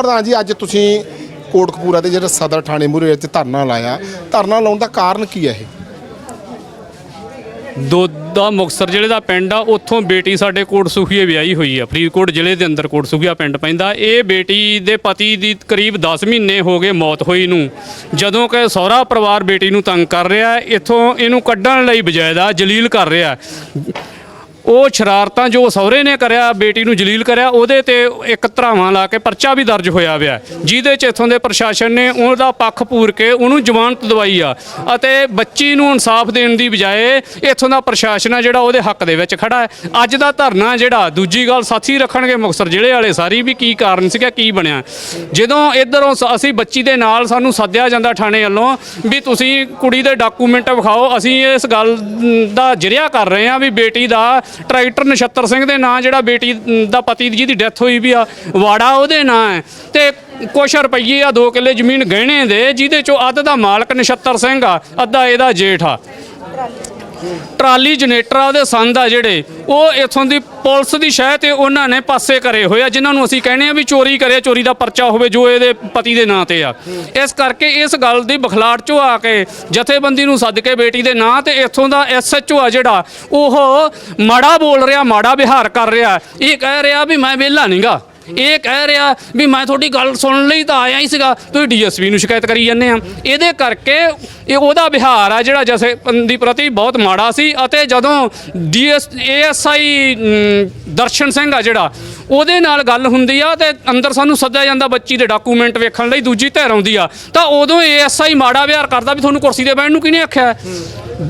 ਪ੍ਰਧਾਨ ਜੀ, ਅੱਜ ਤੁਸੀਂ ਕੋਟਕਪੂਰਾ ਦੇ ਜਿਹੜਾ ਸਦਰ ਥਾਣੇ ਮੂਹਰੇ ਵਿੱਚ ਧਰਨਾ ਲਾਇਆ। ਧਰਨਾ ਲਾਉਣ ਦਾ ਕਾਰਨ ਕੀ ਹੈ ਇਹ? ਦੋਦਾ ਮੁਕਤਸਰ ਜ਼ਿਲ੍ਹੇ ਦਾ ਪਿੰਡ ਆ, ਉੱਥੋਂ ਬੇਟੀ ਸਾਡੇ ਕੋਟ ਸੁਖੀਏ ਵਿਆਹੀ ਹੋਈ ਆ, ਫਰੀਦਕੋਟ ਜ਼ਿਲ੍ਹੇ ਦੇ ਅੰਦਰ ਕੋਟ ਸੁਖੀਆ ਪਿੰਡ ਪੈਂਦਾ। ਇਹ ਬੇਟੀ ਦੇ ਪਤੀ ਦੀ ਕਰੀਬ 10 ਮਹੀਨੇ ਹੋ ਗਏ ਮੌਤ ਹੋਈ ਨੂੰ। ਜਦੋਂ ਕਿ ਸਹੁਰਾ ਪਰਿਵਾਰ ਬੇਟੀ ਨੂੰ ਤੰਗ ਕਰ ਰਿਹਾ, ਇੱਥੋਂ ਇਹਨੂੰ ਕੱਢਣ ਲਈ ਬਜਾਇਦਾ ਜਲੀਲ ਕਰ ਰਿਹਾ। ਉਹ ਸ਼ਰਾਰਤਾਂ ਜੋ ਸਹੁਰੇ ਨੇ ਕਰਿਆ, ਬੇਟੀ ਨੂੰ ਜਲੀਲ ਕਰਿਆ, ਉਹਦੇ ਤੇ ਇੱਕ ਧਰਾਵਾਂ ਲਾ ਕੇ ਪਰਚਾ ਵੀ ਦਰਜ ਹੋਇਆ ਹੋਇਆ ਜਿਹਦੇ ਚ ਇਥੋਂ ਦੇ ਪ੍ਰਸ਼ਾਸਨ ਨੇ ਉਹਦਾ ਪੱਖ ਪੂਰ ਕੇ ਉਹਨੂੰ ਜ਼ਮਾਨਤ ਦਵਾਈ ਆ। ਅਤੇ ਬੱਚੀ ਨੂੰ ਇਨਸਾਫ ਦੇਣ ਦੀ ਬਜਾਏ ਇਥੋਂ ਦਾ ਪ੍ਰਸ਼ਾਸਨ ਆ ਜਿਹੜਾ ਉਹਦੇ ਹੱਕ ਦੇ ਵਿੱਚ ਖੜਾ ਹੈ। ਅੱਜ ਦਾ ਧਰਨਾ ਜਿਹੜਾ, ਦੂਜੀ ਗੱਲ ਸਾਥੀ ਰੱਖਣਗੇ ਮੁਕਤਸਰ ਜ਼ਿਲ੍ਹੇ ਵਾਲੇ ਸਾਰੀ ਵੀ ਕੀ ਕਾਰਨ ਸੀਗਾ, ਕੀ ਬਣਿਆ? ਜਦੋਂ ਇਧਰੋਂ ਅਸੀਂ ਬੱਚੀ ਦੇ ਨਾਲ ਸਾਨੂੰ ਸੱਦਿਆ ਜਾਂਦਾ ਥਾਣੇ ਵੱਲੋਂ ਵੀ ਤੁਸੀਂ ਕੁੜੀ ਦੇ ਡਾਕੂਮੈਂਟ ਵਿਖਾਓ, ਅਸੀਂ ਇਸ ਗੱਲ ਦਾ ਜਿਰਿਆ ਕਰ ਰਹੇ ਹਾਂ ਵੀ ਬੇਟੀ ਦਾ ਟਰੈਕਟਰ ਨਛੱਤਰ ਸਿੰਘ ਦੇ ਨਾਂ, ਜਿਹੜਾ ਬੇਟੀ ਦਾ ਪਤੀ ਦੀ ਜਿਹਦੀ ਡੈਥ ਹੋਈ ਵੀ ਆ, ਵਾੜਾ ਉਹਦੇ ਨਾਂ ਹੈ। ਤੇ ਕੁਛ ਰੁਪਈਏ ਆ 2 ਕਿੱਲੇ ਜ਼ਮੀਨ ਗਹਿਣੇ ਦੇ, ਜਿਹਦੇ ਚੋਂ ਅੱਧ ਦਾ ਮਾਲਕ ਨਛੱਤਰ ਸਿੰਘ ਆ, ਅੱਧਾ ਇਹਦਾ ਜੇਠ ਆ। ਟਰਾਲੀ ਜਨਰੇਟਰਾਂ ਦੇ ਸੰਦ ਆ ਜਿਹੜੇ, ਉਹ ਇਥੋਂ ਦੀ ਪੁਲਿਸ ਦੀ ਸ਼ਹਿ ਤੇ ਉਹਨਾਂ ਨੇ ਪਾਸੇ ਕਰੇ ਹੋਏ ਆ, ਜਿਨ੍ਹਾਂ ਨੂੰ ਅਸੀਂ ਕਹਿੰਦੇ ਆ ਵੀ ਚੋਰੀ ਕਰਿਆ ਚੋਰੀ ਦਾ ਪਰਚਾ ਹੋਵੇ ਜੋ ਇਹਦੇ ਪਤੀ ਦੇ ਨਾਂ ਤੇ ਆ। ਇਸ ਕਰਕੇ ਇਸ ਗੱਲ ਦੀ ਬਖਲਾੜ ਚੋਂ ਆ ਕੇ ਜਥੇਬੰਦੀ ਨੂੰ ਸੱਦ ਕੇ ਬੇਟੀ ਦੇ ਨਾਂ ਤੇ ਇਥੋਂ ਦਾ ਐਸਐਚਓ ਆ ਜਿਹੜਾ, ਉਹ ਮਾੜਾ ਬੋਲ ਰਿਹਾ, ਮਾੜਾ ਵਿਹਾਰ ਕਰ ਰਿਹਾ। ਇਹ ਕਹਿ ਰਿਹਾ ਵੀ ਮੈਂ ਵਿਹਲਾ ਨਹੀਂਗਾ ਇਹ ਕਹਿ ਰਿਹਾ ਵੀ ਮੈਂ ਤੁਹਾਡੀ ਗੱਲ ਸੁਣਨ ਲਈ ਤਾਂ ਆਇਆ ਹੀ ਸੀਗਾ, ਤੁਸੀਂ ਡੀਐਸਪੀ ਨੂੰ ਸ਼ਿਕਾਇਤ ਕਰੀ ਜਾਂਦੇ ਆ। ਇਹਦੇ ਕਰਕੇ ਇਹ ਉਹਦਾ ਵਿਹਾਰ ਆ ਜਿਹੜਾ ਜਸੇ ਦੀ ਪ੍ਰਤੀ ਬਹੁਤ ਮਾੜਾ ਸੀ ਅਤੇ ਜਦੋਂ ਡੀਐਸ ਏਐਸਆਈ ਦਰਸ਼ਨ ਸਿੰਘ ਆ ਜਿਹੜਾ ਉਹਦੇ ਨਾਲ ਗੱਲ ਹੁੰਦੀ ਆ ਤੇ ਅੰਦਰ ਸਾਨੂੰ ਸੱਦਿਆ ਜਾਂਦਾ ਬੱਚੀ ਦੇ ਡਾਕੂਮੈਂਟ ਵੇਖਣ ਲਈ, ਦੂਜੀ ਧਿਰ ਆਉਂਦੀ ਆ। ਤਾਂ ਉਦੋਂ ਏਐਸਆਈ ਮਾੜਾ ਵਿਹਾਰ ਕਰਦਾ ਵੀ ਤੁਹਾਨੂੰ ਕੁਰਸੀ ਤੇ ਬਹਿਣ ਨੂੰ ਕਿਹਨੇ ਆਖਿਆ?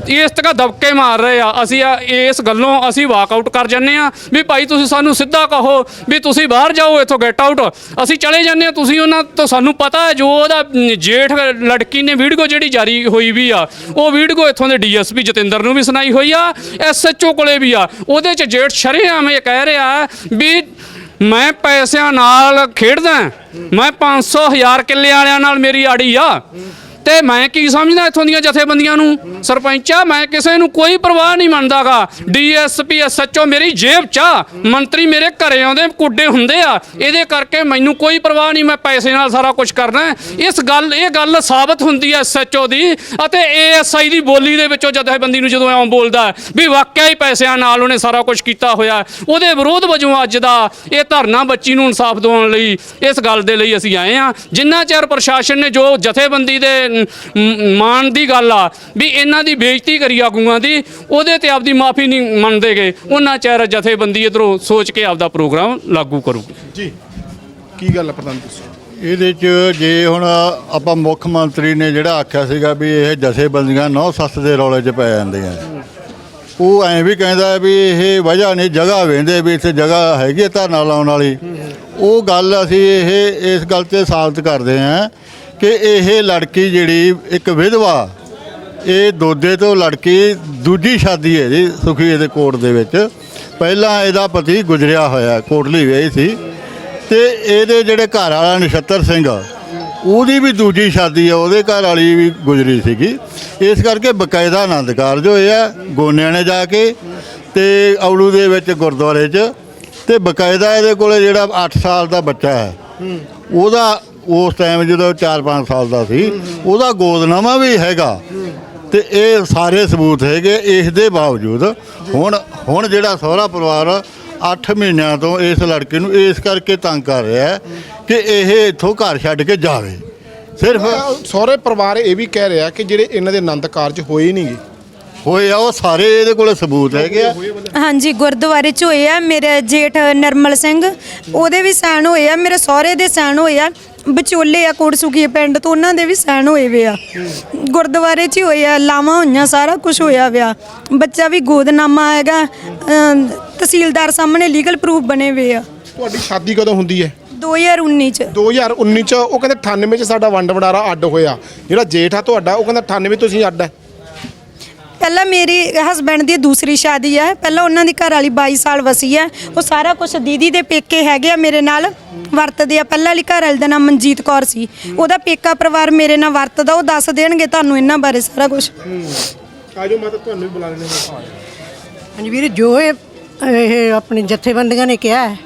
ਇਸ ਤਰ੍ਹਾਂ ਦਬਕੇ ਮਾਰ ਰਹੇ ਆ। ਅਸੀਂ ਆ ਇਸ ਗੱਲੋਂ ਅਸੀਂ ਵਾਕ ਆਊਟ ਕਰ ਜੰਨੇ ਆ ਵੀ ਭਾਈ ਤੁਸੀਂ ਸਾਨੂੰ ਸਿੱਧਾ ਕਹੋ ਵੀ ਤੁਸੀਂ ਬਾਹਰ ਜਾਓ, ਇੱਥੋਂ ਗੈਟ ਆਊਟ ਅਸੀਂ ਚਲੇ ਜਾਂਦੇ ਆ, ਤੁਸੀਂ ਉਹਨਾਂ ਤੋਂ ਸਾਨੂੰ ਪਤਾ ਹੈ ਜੋ ਉਹਦਾ ਜੇਠ ਲੜਕੀ ਨੇ ਵੀਡੀਓ ਜਿਹੜੀ ਜਾਰੀ ਹੋਈ ਵੀ ਆ, ਉਹ ਵੀਡੀਓ ਇੱਥੋਂ ਦੇ ਡੀਐਸਪੀ ਜਤਿੰਦਰ ਨੂੰ ਵੀ ਸੁਣਾਈ ਹੋਈ ਆ ਐਸਐਚਓ ਕੋਲੇ ਵੀ ਆ। ਉਹਦੇ ਚ ਜੇਠ ਸ਼ਰੇਆਮ ਇਹ ਕਹਿ ਰਿਹਾ ਵੀ ਮੈਂ ਪੈਸਿਆਂ ਨਾਲ ਖੇਡਦਾ ਮੈਂ 500 ਹਜ਼ਾਰ ਕਿੱਲੇ ਵਾਲਿਆਂ ਨਾਲ ਮੇਰੀ ਆੜੀ ਆ। ਤੇ ਮੈਂ ਕੀ ਸਮਝਦਾ ਇੱਥੋਂ ਦੀਆਂ ਜਥੇਬੰਦੀਆਂ ਨੂੰ? ਸਰਪੰਚਾ ਮੈਂ ਕਿਸੇ ਨੂੰ ਕੋਈ ਪਰਵਾਹ ਨਹੀਂ ਮੰਨਦਾਗਾ। ਡੀਐਸਪੀ ਐਸਐਚਓ ਮੇਰੀ ਜੇਬ 'ਚ ਆ। ਮੰਤਰੀ ਮੇਰੇ ਘਰੇ ਆਉਂਦੇ, ਕੁੱਡੇ ਹੁੰਦੇ ਆ। ਇਹਦੇ ਕਰਕੇ ਮੈਨੂੰ ਕੋਈ ਪਰਵਾਹ ਨਹੀਂ, ਮੈਂ ਪੈਸੇ ਨਾਲ ਸਾਰਾ ਕੁਝ ਕਰਨਾ ਇਸ ਗੱਲ, ਇਹ ਗੱਲ ਸਾਬਤ ਹੁੰਦੀ ਹੈ ਐਸਐਚਓ ਦੀ ਅਤੇ ਏਐਸਆਈ ਦੀ ਬੋਲੀ ਦੇ ਵਿੱਚੋਂ ਜਥੇਬੰਦੀ ਨੂੰ ਜਦੋਂ ਐਂ ਬੋਲਦਾ ਵੀ ਵਾਕਿਆ ਹੀ ਪੈਸਿਆਂ ਨਾਲ ਉਹਨੇ ਸਾਰਾ ਕੁਝ ਕੀਤਾ ਹੋਇਆ ਉਹਦੇ ਵਿਰੋਧ ਵਜੋਂ ਅੱਜ ਦਾ ਇਹ ਧਰਨਾ ਬੱਚੀ ਨੂੰ ਇਨਸਾਫ ਦਿਵਾਉਣ ਲਈ ਇਸ ਗੱਲ ਦੇ ਲਈ ਅਸੀਂ ਆਏ ਆ ਜਿੰਨਾ ਚਿਰ ਪ੍ਰਸ਼ਾਸਨ ਨੇ ਜੋ ਜਥੇਬੰਦੀ ਦੇ ਮਾਣ ਦੀ ਗੱਲ ਆ, ਵੀ ਇਹਨਾਂ ਦੀ ਬੇਇੱਜ਼ਤੀ ਕਰੀ ਆਗੂਆਂ ਦੀ, ਉਹਦੇ ਤੇ ਆਪਦੀ ਮਾਫੀ ਨਹੀਂ ਮੰਨਦੇਗੇ ਉਹਨਾਂ ਚਿਰ ਜਥੇਬੰਦੀ ਇਧਰੋਂ ਸੋਚ ਕੇ ਆਪਦਾ ਪ੍ਰੋਗਰਾਮ ਲਾਗੂ ਕਰੂਗੀ। ਜੀ, ਕੀ ਗੱਲ ਹੈ ਪ੍ਰਧਾਨ ਜੀ ਇਹਦੇ 'ਚ ਜੇ ਹੁਣ ਆਪਾਂ ਮੁੱਖ ਮੰਤਰੀ ਨੇ ਜਿਹੜਾ ਆਖਿਆ ਸੀਗਾ ਵੀ ਇਹ ਜਥੇਬੰਦੀਆਂ ਨੌ ਸੱਸ ਦੇ ਰੌਲੇ 'ਚ ਪੈ ਜਾਂਦੀਆਂ ਉਹ ਐਂ ਵੀ ਕਹਿੰਦਾ ਵੀ ਇਹ ਵਜ੍ਹਾ ਨਹੀਂ, ਜਗ੍ਹਾ ਵੇਂਦੇ ਵੀ ਇੱਥੇ ਜਗ੍ਹਾ ਹੈਗੀ ਹੈ ਧਰਨਾ ਲਾਉਣ ਵਾਲੀ। ਉਹ ਗੱਲ ਅਸੀਂ ਇਹ, ਇਸ ਗੱਲ ਤੇ ਸਾਬਤ ਕਰਦੇ ਹਾਂ ਕਿ ਇਹ ਲੜਕੀ ਜਿਹੜੀ ਇੱਕ ਵਿਧਵਾ, ਇਹ ਦੋਦੇ ਤੋਂ ਲੜਕੀ ਦੂਜੀ ਸ਼ਾਦੀ ਹੈ ਜੀ ਸੁਖੀ ਦੇ ਕੋਟ ਦੇ ਵਿੱਚ। ਪਹਿਲਾਂ ਇਹਦਾ ਪਤੀ ਗੁਜਰਿਆ ਹੋਇਆ, ਕੋਟਲੀ ਵਿਆਹੀ ਸੀ। ਤੇ ਇਹਦੇ ਜਿਹੜੇ ਘਰ ਵਾਲਾ ਨਛੱਤਰ ਸਿੰਘ, ਉਹਦੀ ਵੀ ਦੂਜੀ ਸ਼ਾਦੀ ਆ ਉਹਦੇ ਘਰ ਵਾਲੀ ਵੀ ਗੁਜਰੀ ਸੀਗੀ। ਇਸ ਕਰਕੇ ਬਕਾਇਦਾ ਆਨੰਦ ਕਾਰਜ ਹੋਏ ਆ ਗੋਨਿਆਂ ਨੇ ਜਾ ਕੇ ਤੇ ਔਲੂ ਦੇ ਵਿੱਚ ਗੁਰਦੁਆਰੇ 'ਚ। ਤੇ ਬਕਾਇਦਾ ਇਹਦੇ ਕੋਲੇ ਜਿਹੜਾ 8 ਸਾਲ ਦਾ ਬੱਚਾ ਹੈ, ਉਹਦਾ ਉਸ ਟਾਈਮ ਜਦੋਂ 4-5 ਸਾਲ ਦਾ ਸੀ ਉਹਦਾ ਗੋਦਨਾਮਾ ਵੀ ਹੈਗਾ। ਤੇ ਇਹ ਸਾਰੇ ਸਬੂਤ ਹੈਗੇ ਇਸ ਦੇ ਬਾਵਜੂਦ। ਹੁਣ ਹੁਣ ਜਿਹੜਾ ਸਹੁਰਾ ਪਰਿਵਾਰ 8 ਮਹੀਨਿਆਂ ਤੋਂ ਇਸ ਲੜਕੇ ਨੂੰ ਇਸ ਕਰਕੇ ਤੰਗ ਕਰ ਰਿਹਾ ਹੈ ਕਿ ਇਹ ਇੱਥੋਂ ਘਰ ਛੱਡ ਕੇ ਜਾਵੇ। ਸਿਰਫ ਸਹੁਰੇ ਪਰਿਵਾਰ ਇਹ ਵੀ ਕਹਿ ਰਿਹਾ ਕਿ ਜਿਹੜੇ ਇਹਨਾਂ ਦੇ ਆਨੰਦ ਕਾਰਜ ਹੋਏ ਨਹੀਂਗੇ। ਹੋਏ ਆ ਉਹ ਸਾਰੇ ਇਹਦੇ ਕੋਲ ਸਬੂਤ ਹੈਗੇ ਆ। ਹਾਂਜੀ ਗੁਰਦੁਆਰੇ ਚ ਹੋਏ ਆ ਮੇਰੇ ਜੇਠ ਨਰਮਲ ਸਿੰਘ। ਉਹਦੇ ਵੀ ਸਾਨ ਹੋਏ ਆ ਮੇਰੇ ਸਹੁਰੇ ਦੇ ਸਾਨ ਹੋਏ ਆ। ਵਿਚੋਲੇ ਆ ਕੋਟਸੁਖੀ ਪਿੰਡ ਤੋਂ ਉਹਨਾਂ ਦੇ ਵੀ ਸਾਨ ਹੋਏ ਵੇ ਆ। ਗੁਰਦੁਆਰੇ ਚ ਹੀ ਹੋਏ ਆ ਲਾਵਾਂ ਹੋਈਆਂ ਸਾਰਾ ਕੁਝ ਹੋਇਆ ਵਿਆ ਬੱਚਾ ਵੀ ਗੋਦਨਾਮਾ ਹੈਗਾ ਅਮ, ਤਹਿਸੀਲਦਾਰ ਸਾਹਮਣੇ ਲੀਗਲ ਪ੍ਰੂਫ ਬਣੇ ਵੇ ਆ। ਤੁਹਾਡੀ ਸ਼ਾਦੀ ਕਦੋਂ ਹੁੰਦੀ ਹੈ? 2019 ਚ। 2019 ਚ ਉਹ ਕਹਿੰਦੇ 98 ਚ ਸਾਡਾ ਵੰਡ ਵਡਾਰਾ ਅੱਡ ਹੋਇਆ। ਜਿਹੜਾ ਜੇਠ ਆ ਤੁਹਾਡਾ ਉਹ ਕਹਿੰਦਾ 98 ਤੁਸੀਂ ਅੱਡ ਹੈ। ਪਹਿਲਾਂ ਮੇਰੀ ਹਸਬੰਡ ਦੀ ਦੂਸਰੀ ਸ਼ਾਦੀ ਹੈ। ਪਹਿਲਾਂ ਉਹਨਾਂ ਦੀ ਘਰ ਵਾਲੀ 22 ਸਾਲ ਵਸੀ ਹੈ। ਉਹ ਸਾਰਾ ਕੁਝ ਦੀਦੀ ਦੇ ਪੇਕੇ ਹੈਗੇ ਆ ਮੇਰੇ ਨਾਲ ਵਰਤਦੇ ਆ। ਪਹਿਲਾਂ ਵਾਲੀ ਘਰ ਵਾਲੀ ਦਾ ਨਾਮ ਮਨਜੀਤ ਕੌਰ ਸੀ। ਉਹਦਾ ਪੇਕਾ ਪਰਿਵਾਰ ਮੇਰੇ ਨਾਲ ਵਰਤਦਾ ਉਹ ਦੱਸ ਦੇਣਗੇ ਤੁਹਾਨੂੰ ਇਹਨਾਂ ਬਾਰੇ ਸਾਰਾ ਕੁਝ ਆਜੋ ਮੈਂ ਤਾਂ ਤੁਹਾਨੂੰ ਵੀ ਬੁਲਾ ਲੈਣੇ ਹਾਂਜੀ ਵੀਰ ਜੋ ਇਹ ਇਹ ਆਪਣੇ ਜਥੇਬੰਦੀਆਂ ਨੇ ਕਿਹਾ ਹੈ,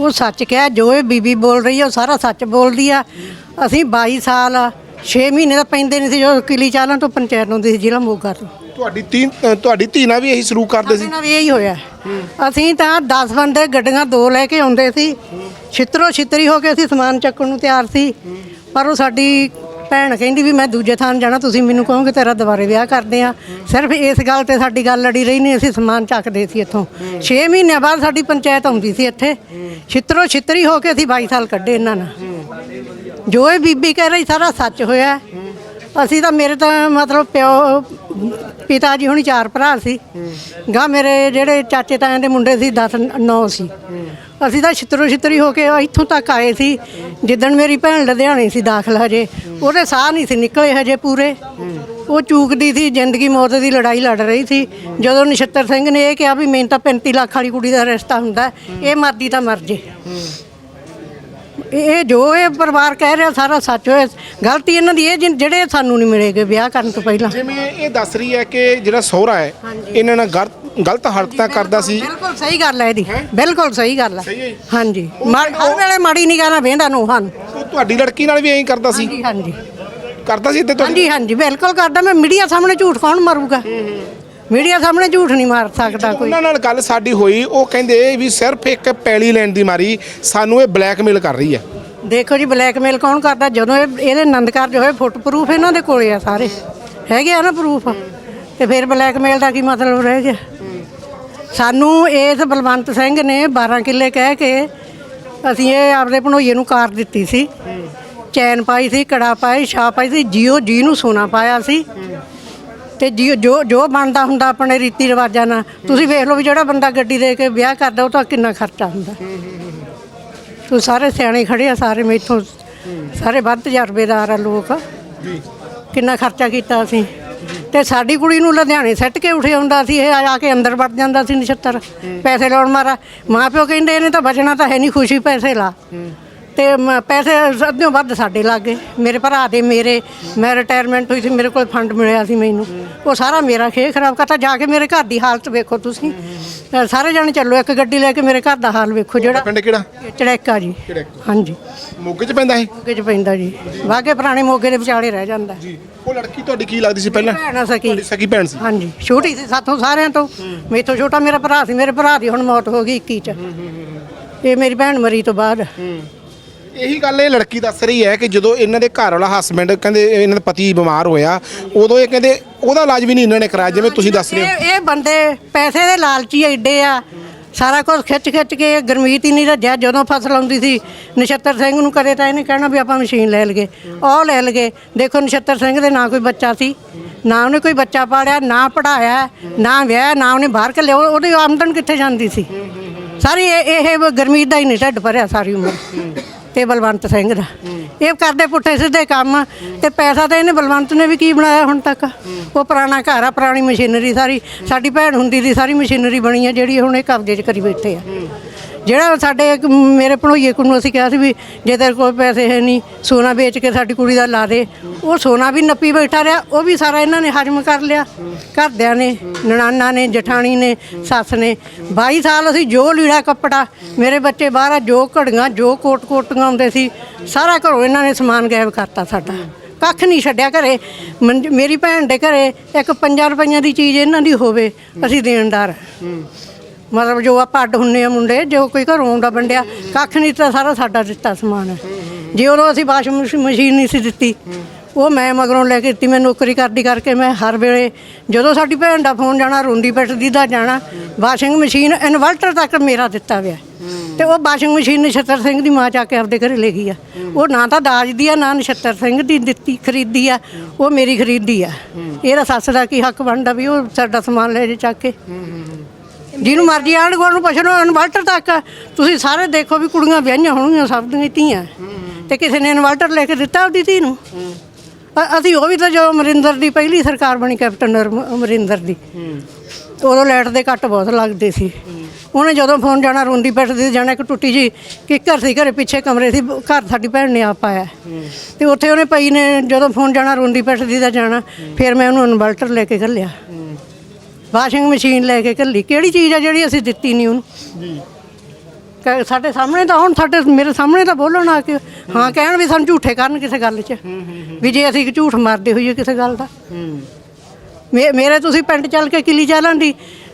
ਉਹ ਸੱਚ ਕਿਹਾ ਜੋ ਇਹ ਬੀਬੀ ਬੋਲ ਰਹੀ ਹੈ ਉਹ ਸਾਰਾ ਸੱਚ ਬੋਲਦੀ ਆ। ਅਸੀਂ 22 ਸਾਲ 6 ਮਹੀਨੇ ਦਾ ਪੈਂਦੇ ਨਹੀਂ ਸੀ ਜੋ ਕਿਲੀ ਚਾਲਾਂ ਤੋਂ ਪੰਚਾਇਤ ਹੁੰਦੀ ਸੀ ਜ਼ਿਲ੍ਹਾ ਮੋਗਾ ਤੋਂ। ਤੁਹਾਡੀ ਅ, ਤੁਹਾਡੀ ਧੀ ਨਾਲ ਵੀ ਇਹੀ ਸਲੂਕ ਕਰਦੇ ਸੀ? ਸਾਡੇ ਨਾਲ ਵੀ ਇਹੀ ਹੋਇਆ। ਅਸੀਂ ਤਾਂ 10 ਬੰਦੇ ਗੱਡੀਆਂ ਦੋ ਲੈ ਕੇ ਆਉਂਦੇ ਸੀ। ਛਿੱਤਰੋ ਛਿੱਤਰੀ ਹੋ ਕੇ ਅਸੀਂ ਸਮਾਨ ਚੱਕਣ ਨੂੰ ਤਿਆਰ ਸੀ। ਪਰ ਉਹ ਸਾਡੀ ਭੈਣ ਕਹਿੰਦੀ ਵੀ ਮੈਂ ਦੂਜੇ ਥਾਂ ਜਾਣਾ ਤੁਸੀਂ ਮੈਨੂੰ ਕਹੋਗੇ ਤੇਰਾ ਦੁਬਾਰੇ ਵਿਆਹ ਕਰਦੇ ਆ ਸਿਰਫ ਇਸ ਗੱਲ ਤੇ ਸਾਡੀ ਗੱਲ ਲੜੀ ਰਹੀ ਨਹੀਂ ਅਸੀਂ ਸਮਾਨ ਚੱਕਦੇ ਸੀ ਇੱਥੋਂ। 6 ਮਹੀਨਿਆਂ ਬਾਅਦ ਸਾਡੀ ਪੰਚਾਇਤ ਆਉਂਦੀ ਸੀ ਇੱਥੇ। ਛਿੱਤਰੋ ਛਿੱਤਰੀ ਹੋ ਕੇ ਅਸੀਂ 22 ਸਾਲ ਕੱਢੇ ਇਹਨਾਂ ਨਾਲ। ਜੋ ਇਹ ਬੀਬੀ ਕਹਿ ਰਹੀ ਸਾਰਾ ਸੱਚ ਹੋਇਆ। ਅਸੀਂ ਤਾਂ ਮੇਰੇ ਤਾਂ ਮਤਲਬ ਪਿਓ, ਪਿਤਾ ਜੀ ਹੁਣੀ ਚਾਰ ਭਰਾ ਸੀ। ਗਾ ਮੇਰੇ ਜਿਹੜੇ ਚਾਚੇ ਤਾਇਆਂ ਦੇ ਮੁੰਡੇ ਸੀ 10 9 ਸੀ। ਅਸੀਂ ਤਾਂ ਛਿੱਤਰੋ ਛਿੱਤਰੀ ਹੋ ਕੇ ਇੱਥੋਂ ਤੱਕ ਆਏ ਸੀ। ਜਿੱਦਣ ਮੇਰੀ ਭੈਣ ਲੁਧਿਆਣੇ ਸੀ ਦਾਖਲ ਹਜੇ, ਉਹਦੇ ਸਾਹ ਨਹੀਂ ਸੀ ਨਿਕਲੇ ਹਜੇ ਪੂਰੇ। ਉਹ ਚੂਕਦੀ ਸੀ, ਜ਼ਿੰਦਗੀ ਮੌਤ ਦੀ ਲੜਾਈ ਲੜ ਰਹੀ ਸੀ। ਜਦੋਂ ਨਛੱਤਰ ਸਿੰਘ ਨੇ ਇਹ ਕਿਹਾ ਵੀ ਮੈਨੂੰ ਤਾਂ 35 ਲੱਖ ਵਾਲੀ ਕੁੜੀ ਦਾ ਰਿਸ਼ਤਾ ਹੁੰਦਾ, ਇਹ ਮਰਦੀ ਤਾਂ ਮਰ ਜੇ। ਇਹ ਜੋ ਇਹ ਪਰਿਵਾਰ ਕਹਿ ਰਿਹਾ ਸਾਰਾ ਸੱਚ ਹੋਇਆ। ਗਲਤੀ ਇਹਨਾਂ ਦੀ ਇਹ ਜਿਨ- ਜਿਹੜੇ ਸਾਨੂੰ ਨਹੀਂ ਮਿਲੇਗੇ ਵਿਆਹ ਕਰਨ ਤੋਂ ਪਹਿਲਾਂ। ਜਿਵੇਂ ਇਹ ਦੱਸ ਰਹੀ ਹੈ ਕਿ ਜਿਹੜਾ ਸਹੁਰਾ ਹੈ ਇਹਨਾਂ ਨਾਲ ਗਲਤ ਗਲਤ ਹਰਕਤਾਂ ਕਰਦਾ ਸੀ। ਬਿਲਕੁਲ ਸਹੀ ਗੱਲ ਹੈ ਇਹਦੀ। ਬਿਲਕੁਲ ਸਹੀ ਗੱਲ ਹੈ। ਸਹੀ ਹੈ ਜੀ। ਹਾਂਜੀ। ਮਾ- ਹਰ ਵੇਲੇ ਮਾੜੀ ਨਹੀਂ ਕਹਿਣਾ ਵੇਂਦਾ ਨੂੰ ਹਨ ਉਹ ਤੁਹਾਡੀ ਲੜਕੀ ਨਾਲ ਵੀ ਐਂ ਕਰਦਾ ਸੀ। ਹਾਂਜੀ ਹਾਂਜੀ। ਕਰਦਾ ਸੀ ਇੱਥੇ ਤੁਹਾਡੀ? ਹਾਂਜੀ ਹਾਂਜੀ। ਬਿਲਕੁਲ ਕਰਦਾ। ਮੈਂ ਮੀਡੀਆ ਸਾਹਮਣੇ ਝੂਠ ਕੌਣ ਮਾਰੂਗਾ? ਮੀਡੀਆ ਸਾਹਮਣੇ ਝੂਠ ਨਹੀਂ ਮਾਰ ਸਕਦਾ ਕੋਈ। ਉਹਨਾਂ ਨਾਲ ਗੱਲ ਸਾਡੀ ਹੋਈ ਉਹ ਕਹਿੰਦੇ ਵੀ ਸਿਰਫ ਇੱਕ ਪੈਲੀ ਲੈਣ ਦੀ ਮਾਰੀ ਸਾਨੂੰ ਇਹ ਬਲੈਕਮੇਲ ਕਰ ਰਹੀ ਹੈ। ਦੇਖੋ ਜੀ ਬਲੈਕਮੇਲ ਕੌਣ ਕਰਦਾ? ਜਦੋਂ ਇਹ ਇਹਦੇ ਆਨੰਦ ਕਾਰਜ ਹੋਏ ਫੁੱਟ ਪ੍ਰੂਫ ਇਹਨਾਂ ਦੇ ਕੋਲੇ ਆ ਸਾਰੇ। ਹੈਗੇ ਆ ਨਾ ਪ੍ਰੂਫ। ਤੇ ਫਿਰ ਬਲੈਕਮੇਲ ਦਾ ਕੀ ਮਤਲਬ ਰਹਿ ਗਿਆ? ਸਾਨੂੰ ਇਸ ਬਲਵੰਤ ਸਿੰਘ ਨੇ 12 ਕਿੱਲੇ ਕਹਿ ਕੇ ਅਸੀਂ ਇਹ ਆਪਦੇ ਭਣੋਈਏ ਨੂੰ ਕਾਰ ਦਿੱਤੀ ਸੀ। ਚੈਨ ਪਾਈ ਸੀ ਕੜਾ ਪਾਈ ਛਾ ਪਾਈ ਸੀ ਜੀਓ ਜੀ ਨੂੰ ਸੋਨਾ ਪਾਇਆ ਸੀ। ਤੇ ਜੀ ਜੋ ਜੋ ਬਣਦਾ ਹੁੰਦਾ ਆਪਣੇ ਰੀਤੀ ਰਿਵਾਜਾਂ ਨਾਲ। ਤੁਸੀਂ ਵੇਖ ਲਓ ਵੀ ਜਿਹੜਾ ਬੰਦਾ ਗੱਡੀ ਦੇ ਕੇ ਵਿਆਹ ਕਰਦਾ ਉਹ ਤਾਂ ਕਿੰਨਾ ਖਰਚਾ ਹੁੰਦਾ। ਤੂੰ ਸਾਰੇ ਸਿਆਣੇ ਖੜੇ ਆ ਸਾਰੇ ਮੇਥੋਂ ਸਾਰੇ ਵੱਧ ਤਜਰਬੇਦਾਰ ਆ ਲੋਕ। ਕਿੰਨਾ ਖਰਚਾ ਕੀਤਾ ਅਸੀਂ। ਤੇ ਸਾਡੀ ਕੁੜੀ ਨੂੰ ਲੁਧਿਆਣੇ ਸੱਟ ਕੇ ਉਠੇ ਆਉਂਦਾ ਸੀ ਇਹ ਆ ਕੇ ਅੰਦਰ ਵੜ ਜਾਂਦਾ ਸੀ ਨਛੱਤਰ। ਪੈਸੇ ਲਾਉਣ ਮਾਰਾ। ਮਾਂ ਪਿਓ ਕਹਿੰਦੇ ਇਹਨੇ ਤਾਂ ਬਚਣਾ ਤਾਂ ਹੈ ਨਹੀਂ ਖੁਸ਼ੀ ਪੈਸੇ ਲਾ। ਤੇ ਮ- ਪੈਸੇ ਅੱਧਿਓਂ ਵੱਧ ਸਾਡੇ ਲੱਗ। ਗਏ ਮੇਰੇ ਭਰਾ ਦੇ ਮੇਰੇ ਮੈਂ ਰਿਟਾਇਰਮੈਂਟ ਹੋਈ ਸੀ ਮੇਰੇ ਕੋਲ ਫੰਡ ਮਿਲਿਆ ਸੀ ਮੈਨੂੰ। ਉਹ ਸਾਰਾ ਮੇਰਾ ਖੇ ਖਰਾਬ ਕਰਤਾ। ਜਾ ਕੇ ਮੇਰੇ ਘਰ ਦੀ ਹਾਲਤ ਵੇਖੋ ਤੁਸੀਂ। ਅ, ਸਾਰੇ ਜਣੇ ਚੱਲੋ ਇੱਕ ਗੱਡੀ ਲੈ ਕੇ ਮੇਰੇ ਘਰ ਦਾ ਹਾਲ ਵੇਖੋ ਜਿਹੜਾ। ਪਿੰਡ ਕਿਹੜਾ? ਚੜੈਕਾ ਜੀ। ਹਾਂਜੀ। ਮੋਗੇ 'ਚ ਪੈਂਦਾ ਇਹ? ਮੋਗੇ ਚ ਪੈਂਦਾ ਜੀ। ਵਾਗੇ ਪੁਰਾਣੇ ਮੋਗੇ ਦੇ ਵਿਚਾਲੇ ਰਹਿ ਜਾਂਦਾ। ਜੀ। ਉਹ ਲੜਕੀ ਤੁਹਾਡੀ ਕੀ ਲੱਗਦੀ ਸੀ ਪਹਿਲਾਂ? ਭੈਣ ਆ ਸਕੀ। ਤੁਹਾਡੀ ਸਕੀ ਭੈਣ ਸੀ। ਹਾਂਜੀ। ਛੋਟੀ ਸੀ ਸਾਥੋਂ ਸਾਰਿਆਂ ਤੋਂ। ਮੇਥੋਂ ਛੋਟਾ ਮੇਰਾ ਭਰਾ ਸੀ। ਮੇਰੇ ਭਰਾ ਦੀ ਹੁਣ ਮੌਤ ਹੋ ਗਈ 21 ਚ। ਇਹ ਮੇਰੀ ਭੈਣ ਮਰੀ ਤੋਂ ਬਾਅਦ। ਇਹੀ ਗੱਲ ਇਹ ਲੜਕੀ ਦੱਸ ਰਹੀ ਹੈ ਕਿ ਜਦੋਂ ਇਹਨਾਂ ਦੇ ਘਰ ਵਾਲਾ ਹਸਬੰਡ ਕਹਿੰਦੇ ਇਹਨਾਂ ਦਾ ਪਤੀ ਬਿਮਾਰ ਹੋਇਆ ਉਦੋਂ ਇਹ ਕਹਿੰਦੇ ਉਹਦਾ ਇਲਾਜ ਵੀ ਨਹੀਂ ਇਹਨਾਂ ਨੇ ਕਰਾਇਆ ਜਿਵੇਂ ਤੁਸੀਂ ਦੱਸ ਰਹੇ ਹੋ। ਇਹ ਇਹ ਬੰਦੇ ਪੈਸੇ ਦੇ ਲਾਲਚੀ ਐਡੇ ਆ। ਸਾਰਾ ਕੁਝ ਖਿੱਚ ਖਿੱਚ ਕੇ ਗਰਮੀਤ ਹੀ ਨਹੀਂ ਰੱਜਿਆ ਜਦੋਂ ਫਸਲ ਆਉਂਦੀ ਸੀ ਨਛੱਤਰ ਸਿੰਘ ਨੂੰ ਕਦੇ ਤਾਂ ਇਹਨੇ ਕਹਿਣਾ ਵੀ ਆਪਾਂ ਮਸ਼ੀਨ ਲੈ ਲਗੇ ਉਹ ਲੈ ਲਗੇ ਦੇਖੋ ਨਛੱਤਰ ਸਿੰਘ ਦੇ ਨਾ ਕੋਈ ਬੱਚਾ ਸੀ ਨਾ ਉਹਨੇ ਕੋਈ ਬੱਚਾ ਪਾਲਿਆ ਨਾ ਪੜਾਇਆ ਨਾ ਵਿਆਹ ਨਾ ਉਹਨੇ ਬਾਹਰ ਕੱਲਿਆ ਉਹ- ਉਹਦੀ ਆਮਦਨ ਕਿੱਥੇ ਜਾਂਦੀ ਸੀ? ਸਾਰੀ ਇਹ ਇਹ ਗਰਮੀਤ ਦਾ ਹੀ ਨਹੀਂ ਢੱਡ ਭਰਿਆ ਸਾਰੀ ਉਮਰ। ਤੇ ਬਲਵੰਤ ਸਿੰਘ ਦਾ। ਇਹ ਕਰਦੇ ਪੁੱਠੇ ਸਿੱਧੇ ਕੰਮ। ਤੇ ਪੈਸਾ ਤਾਂ ਇਹਨੇ ਬਲਵੰਤ ਨੇ ਵੀ ਕੀ ਬਣਾਇਆ ਹੁਣ ਤੱਕ? ਉਹ ਪੁਰਾਣਾ ਘਰ ਆ, ਪੁਰਾਣੀ ਮਸ਼ੀਨਰੀ ਸਾਰੀ। ਸਾਡੀ ਭੈਣ ਹੁੰਦੀ ਦੀ ਸਾਰੀ ਮਸ਼ੀਨਰੀ ਬਣੀ ਆ, ਜਿਹੜੀ ਹੁਣ ਇਹ ਕਬਜ਼ੇ 'ਚ ਕਰੀ ਬੈਠੇ ਆ। ਜਿਹੜਾ ਸਾਡੇ ਇੱਕ ਮੇਰੇ ਭਣੋਈਏ ਕੁੜੀ ਨੂੰ ਅਸੀਂ ਕਿਹਾ ਸੀ ਵੀ ਜੇ ਤੇਰੇ ਕੋਲ ਪੈਸੇ ਹੈ ਨਹੀਂ, ਸੋਨਾ ਵੇਚ ਕੇ ਸਾਡੀ ਕੁੜੀ ਦਾ ਲਾ ਦੇ। ਉਹ ਸੋਨਾ ਵੀ ਨੱਪੀ ਬੈਠਾ ਰਿਹਾ, ਉਹ ਵੀ ਸਾਰਾ ਇਹਨਾਂ ਨੇ ਹਜਮ ਕਰ ਲਿਆ। ਘਰਦਿਆਂ ਨੇ ਨਨਾਨਾ ਨੇ, ਜਠਾਣੀ ਨੇ, ਸੱਸ ਨੇ। 22 ਸਾਲ ਅਸੀਂ ਜੋ ਲੀੜਾ ਕੱਪੜਾ, ਮੇਰੇ ਬੱਚੇ ਬਾਹਰ ਜੋ ਘੜੀਆਂ, ਜੋ ਕੋਟ ਕੋਟੀਆਂ ਆਉਂਦੇ ਸੀ, ਸਾਰਾ ਘਰੋਂ ਇਹਨਾਂ ਨੇ ਸਮਾਨ ਗਾਇਬ ਕਰਤਾ ਸਾਡਾ। ਕੱਖ ਨਹੀਂ ਛੱਡਿਆ ਘਰੇ। ਮੰਜ- ਮੇਰੀ ਭੈਣ ਦੇ ਘਰੇ ਇੱਕ 5 ਰੁਪਈਆਂ ਦੀ ਚੀਜ਼ ਇਹਨਾਂ ਦੀ ਹੋਵੇ, ਅਸੀਂ ਦੇਣਦਾਰ। ਮਤਲਬ ਜੋ ਆਪਾਂ ਅੱਡ ਹੁੰਨੇ ਆ ਮੁੰਡੇ ਜੋ ਕੋਈ ਘਰੋਂ ਆਉਂਦਾ ਵੰਡਿਆ ਕੱਖ ਨਹੀਂ ਤਾਂ ਸਾਰਾ ਸਾਡਾ ਦਿੱਤਾ ਸਮਾਨ। ਹੈ ਜੇ ਉਦੋਂ ਅਸੀਂ ਵਾਸ਼ਿੰਗ ਮਸ਼ੀ- ਮਸ਼ੀਨ ਨਹੀਂ ਸੀ ਦਿੱਤੀ ਉਹ ਮੈਂ ਮਗਰੋਂ ਲੈ ਕੇ ਦਿੱਤੀ ਮੈਂ ਨੌਕਰੀ ਕਰਦੀ ਕਰਕੇ ਮੈਂ ਹਰ ਵੇਲੇ ਜਦੋਂ ਸਾਡੀ ਭੈਣ ਦਾ ਫੋਨ ਜਾਣਾ ਰੋਂਦੀ ਪਿੱਟਦੀ ਦਾ ਜਾਣਾ ਵਾਸ਼ਿੰਗ ਮਸ਼ੀਨ ਇਨਵਰਟਰ ਤੱਕ ਮੇਰਾ ਦਿੱਤਾ ਹੋਇਆ। ਤੇ ਉਹ ਵਾਸ਼ਿੰਗ ਮਸ਼ੀਨ ਨਛੱਤਰ ਸਿੰਘ ਦੀ ਮਾਂ ਜਾ ਕੇ ਆਪਦੇ ਘਰੇ ਲੈ ਗਈ ਆ। ਉਹ ਨਾ ਤਾਂ ਦਾਜ ਦੀ ਆ ਨਾ ਨਛੱਤਰ ਸਿੰਘ ਦੀ ਦਿੱਤੀ ਖਰੀਦੀ ਆ ਉਹ ਮੇਰੀ ਖਰੀਦੀ ਆ। ਇਹਦਾ ਸੱਸ ਦਾ ਕੀ ਹੱਕ ਬਣਦਾ ਵੀ ਉਹ ਸਾਡਾ ਸਮਾਨ ਲੈ ਜੇ ਚੱਕ ਕੇ। ਜਿਹਨੂੰ ਮਰਜ਼ੀ ਆਣ ਗੁਆਂਢ ਨੂੰ ਪੁੱਛ ਲਓ ਇਨਵਰਟਰ ਤੱਕ। ਤੁਸੀਂ ਸਾਰੇ ਦੇਖੋ ਵੀ ਕੁੜੀਆਂ ਵਿਆਹੀਆਂ ਹੋਣਗੀਆਂ, ਸਭ ਦੀਆਂ ਧੀਆਂ। ਤੇ ਕਿਸੇ ਨੇ ਇਨਵਰਟਰ ਲੈ ਕੇ ਦਿੱਤਾ ਉਹਦੀ ਧੀ ਨੂੰ? ਪਰ ਅਸੀਂ ਉਹ ਵੀ ਤਾਂ ਜੋ ਅਮਰਿੰਦਰ ਦੀ ਪਹਿਲੀ ਸਰਕਾਰ ਬਣੀ, ਕੈਪਟਨ ਅਰਮ- ਅਮਰਿੰਦਰ ਦੀ। ਉਦੋਂ ਲਾਈਟ ਦੇ ਕੱਟ ਬਹੁਤ ਲੱਗਦੇ ਸੀ। ਉਹਨੇ ਜਦੋਂ ਫੋਨ ਜਾਣਾ, ਰੋਂਦੀ ਪਿੱਟਦੀ, ਜਾਣਾ ਇੱਕ ਟੁੱਟੀ ਜੀ ਕਿੱਕਰ ਸੀ, ਘਰੇ ਪਿੱਛੇ ਕਮਰੇ ਸੀ, ਘਰ ਸਾਡੀ ਭੈਣ ਨੇ ਆਪ ਪਾਇਆ ਤੇ ਉੱਥੇ ਉਹਨੇ ਪਈ ਨੇ, ਜਦੋਂ ਫੋਨ ਜਾਣਾ, ਰੋਂਦੀ ਪਿੱਟਦੀ ਦਾ ਜਾਣਾ। ਫਿਰ ਮੈਂ ਉਹਨੂੰ ਇਨਵਰਟਰ ਲੈ ਕੇ ਘੱਲਿਆ। ਵਾਸ਼ਿੰਗ ਮਸ਼ੀਨ ਲੈ ਕੇ ਘੱਲੀ। ਕਿਹੜੀ ਚੀਜ਼ ਆ ਜਿਹੜੀ ਅਸੀਂ ਦਿੱਤੀ ਨਹੀਂ ਉਹਨੂੰ? ਜੀ। ਸਾਡੇ ਸਾਹਮਣੇ ਤਾਂ ਹੁਣ ਸਾਡੇ ਮੇਰੇ ਸਾਹਮਣੇ ਤਾਂ ਬੋਲਣ ਆ ਕੇ ਹਾਂ ਕਹਿਣ ਵੀ ਸਾਨੂੰ ਝੂਠੇ ਕਰਨ ਕਿਸੇ ਗੱਲ 'ਚ। ਵੀ ਜੇ ਅਸੀਂ ਝੂਠ ਮਾਰਦੇ ਹੋਈਏ ਕਿਸੇ ਗੱਲ ਦਾ। ਮੇਰੇ ਤੁਸੀਂ ਪਿੰਡ ਚੱਲ ਕੇ ਕਿਲੀ ਚੱਲਣ ਦੀ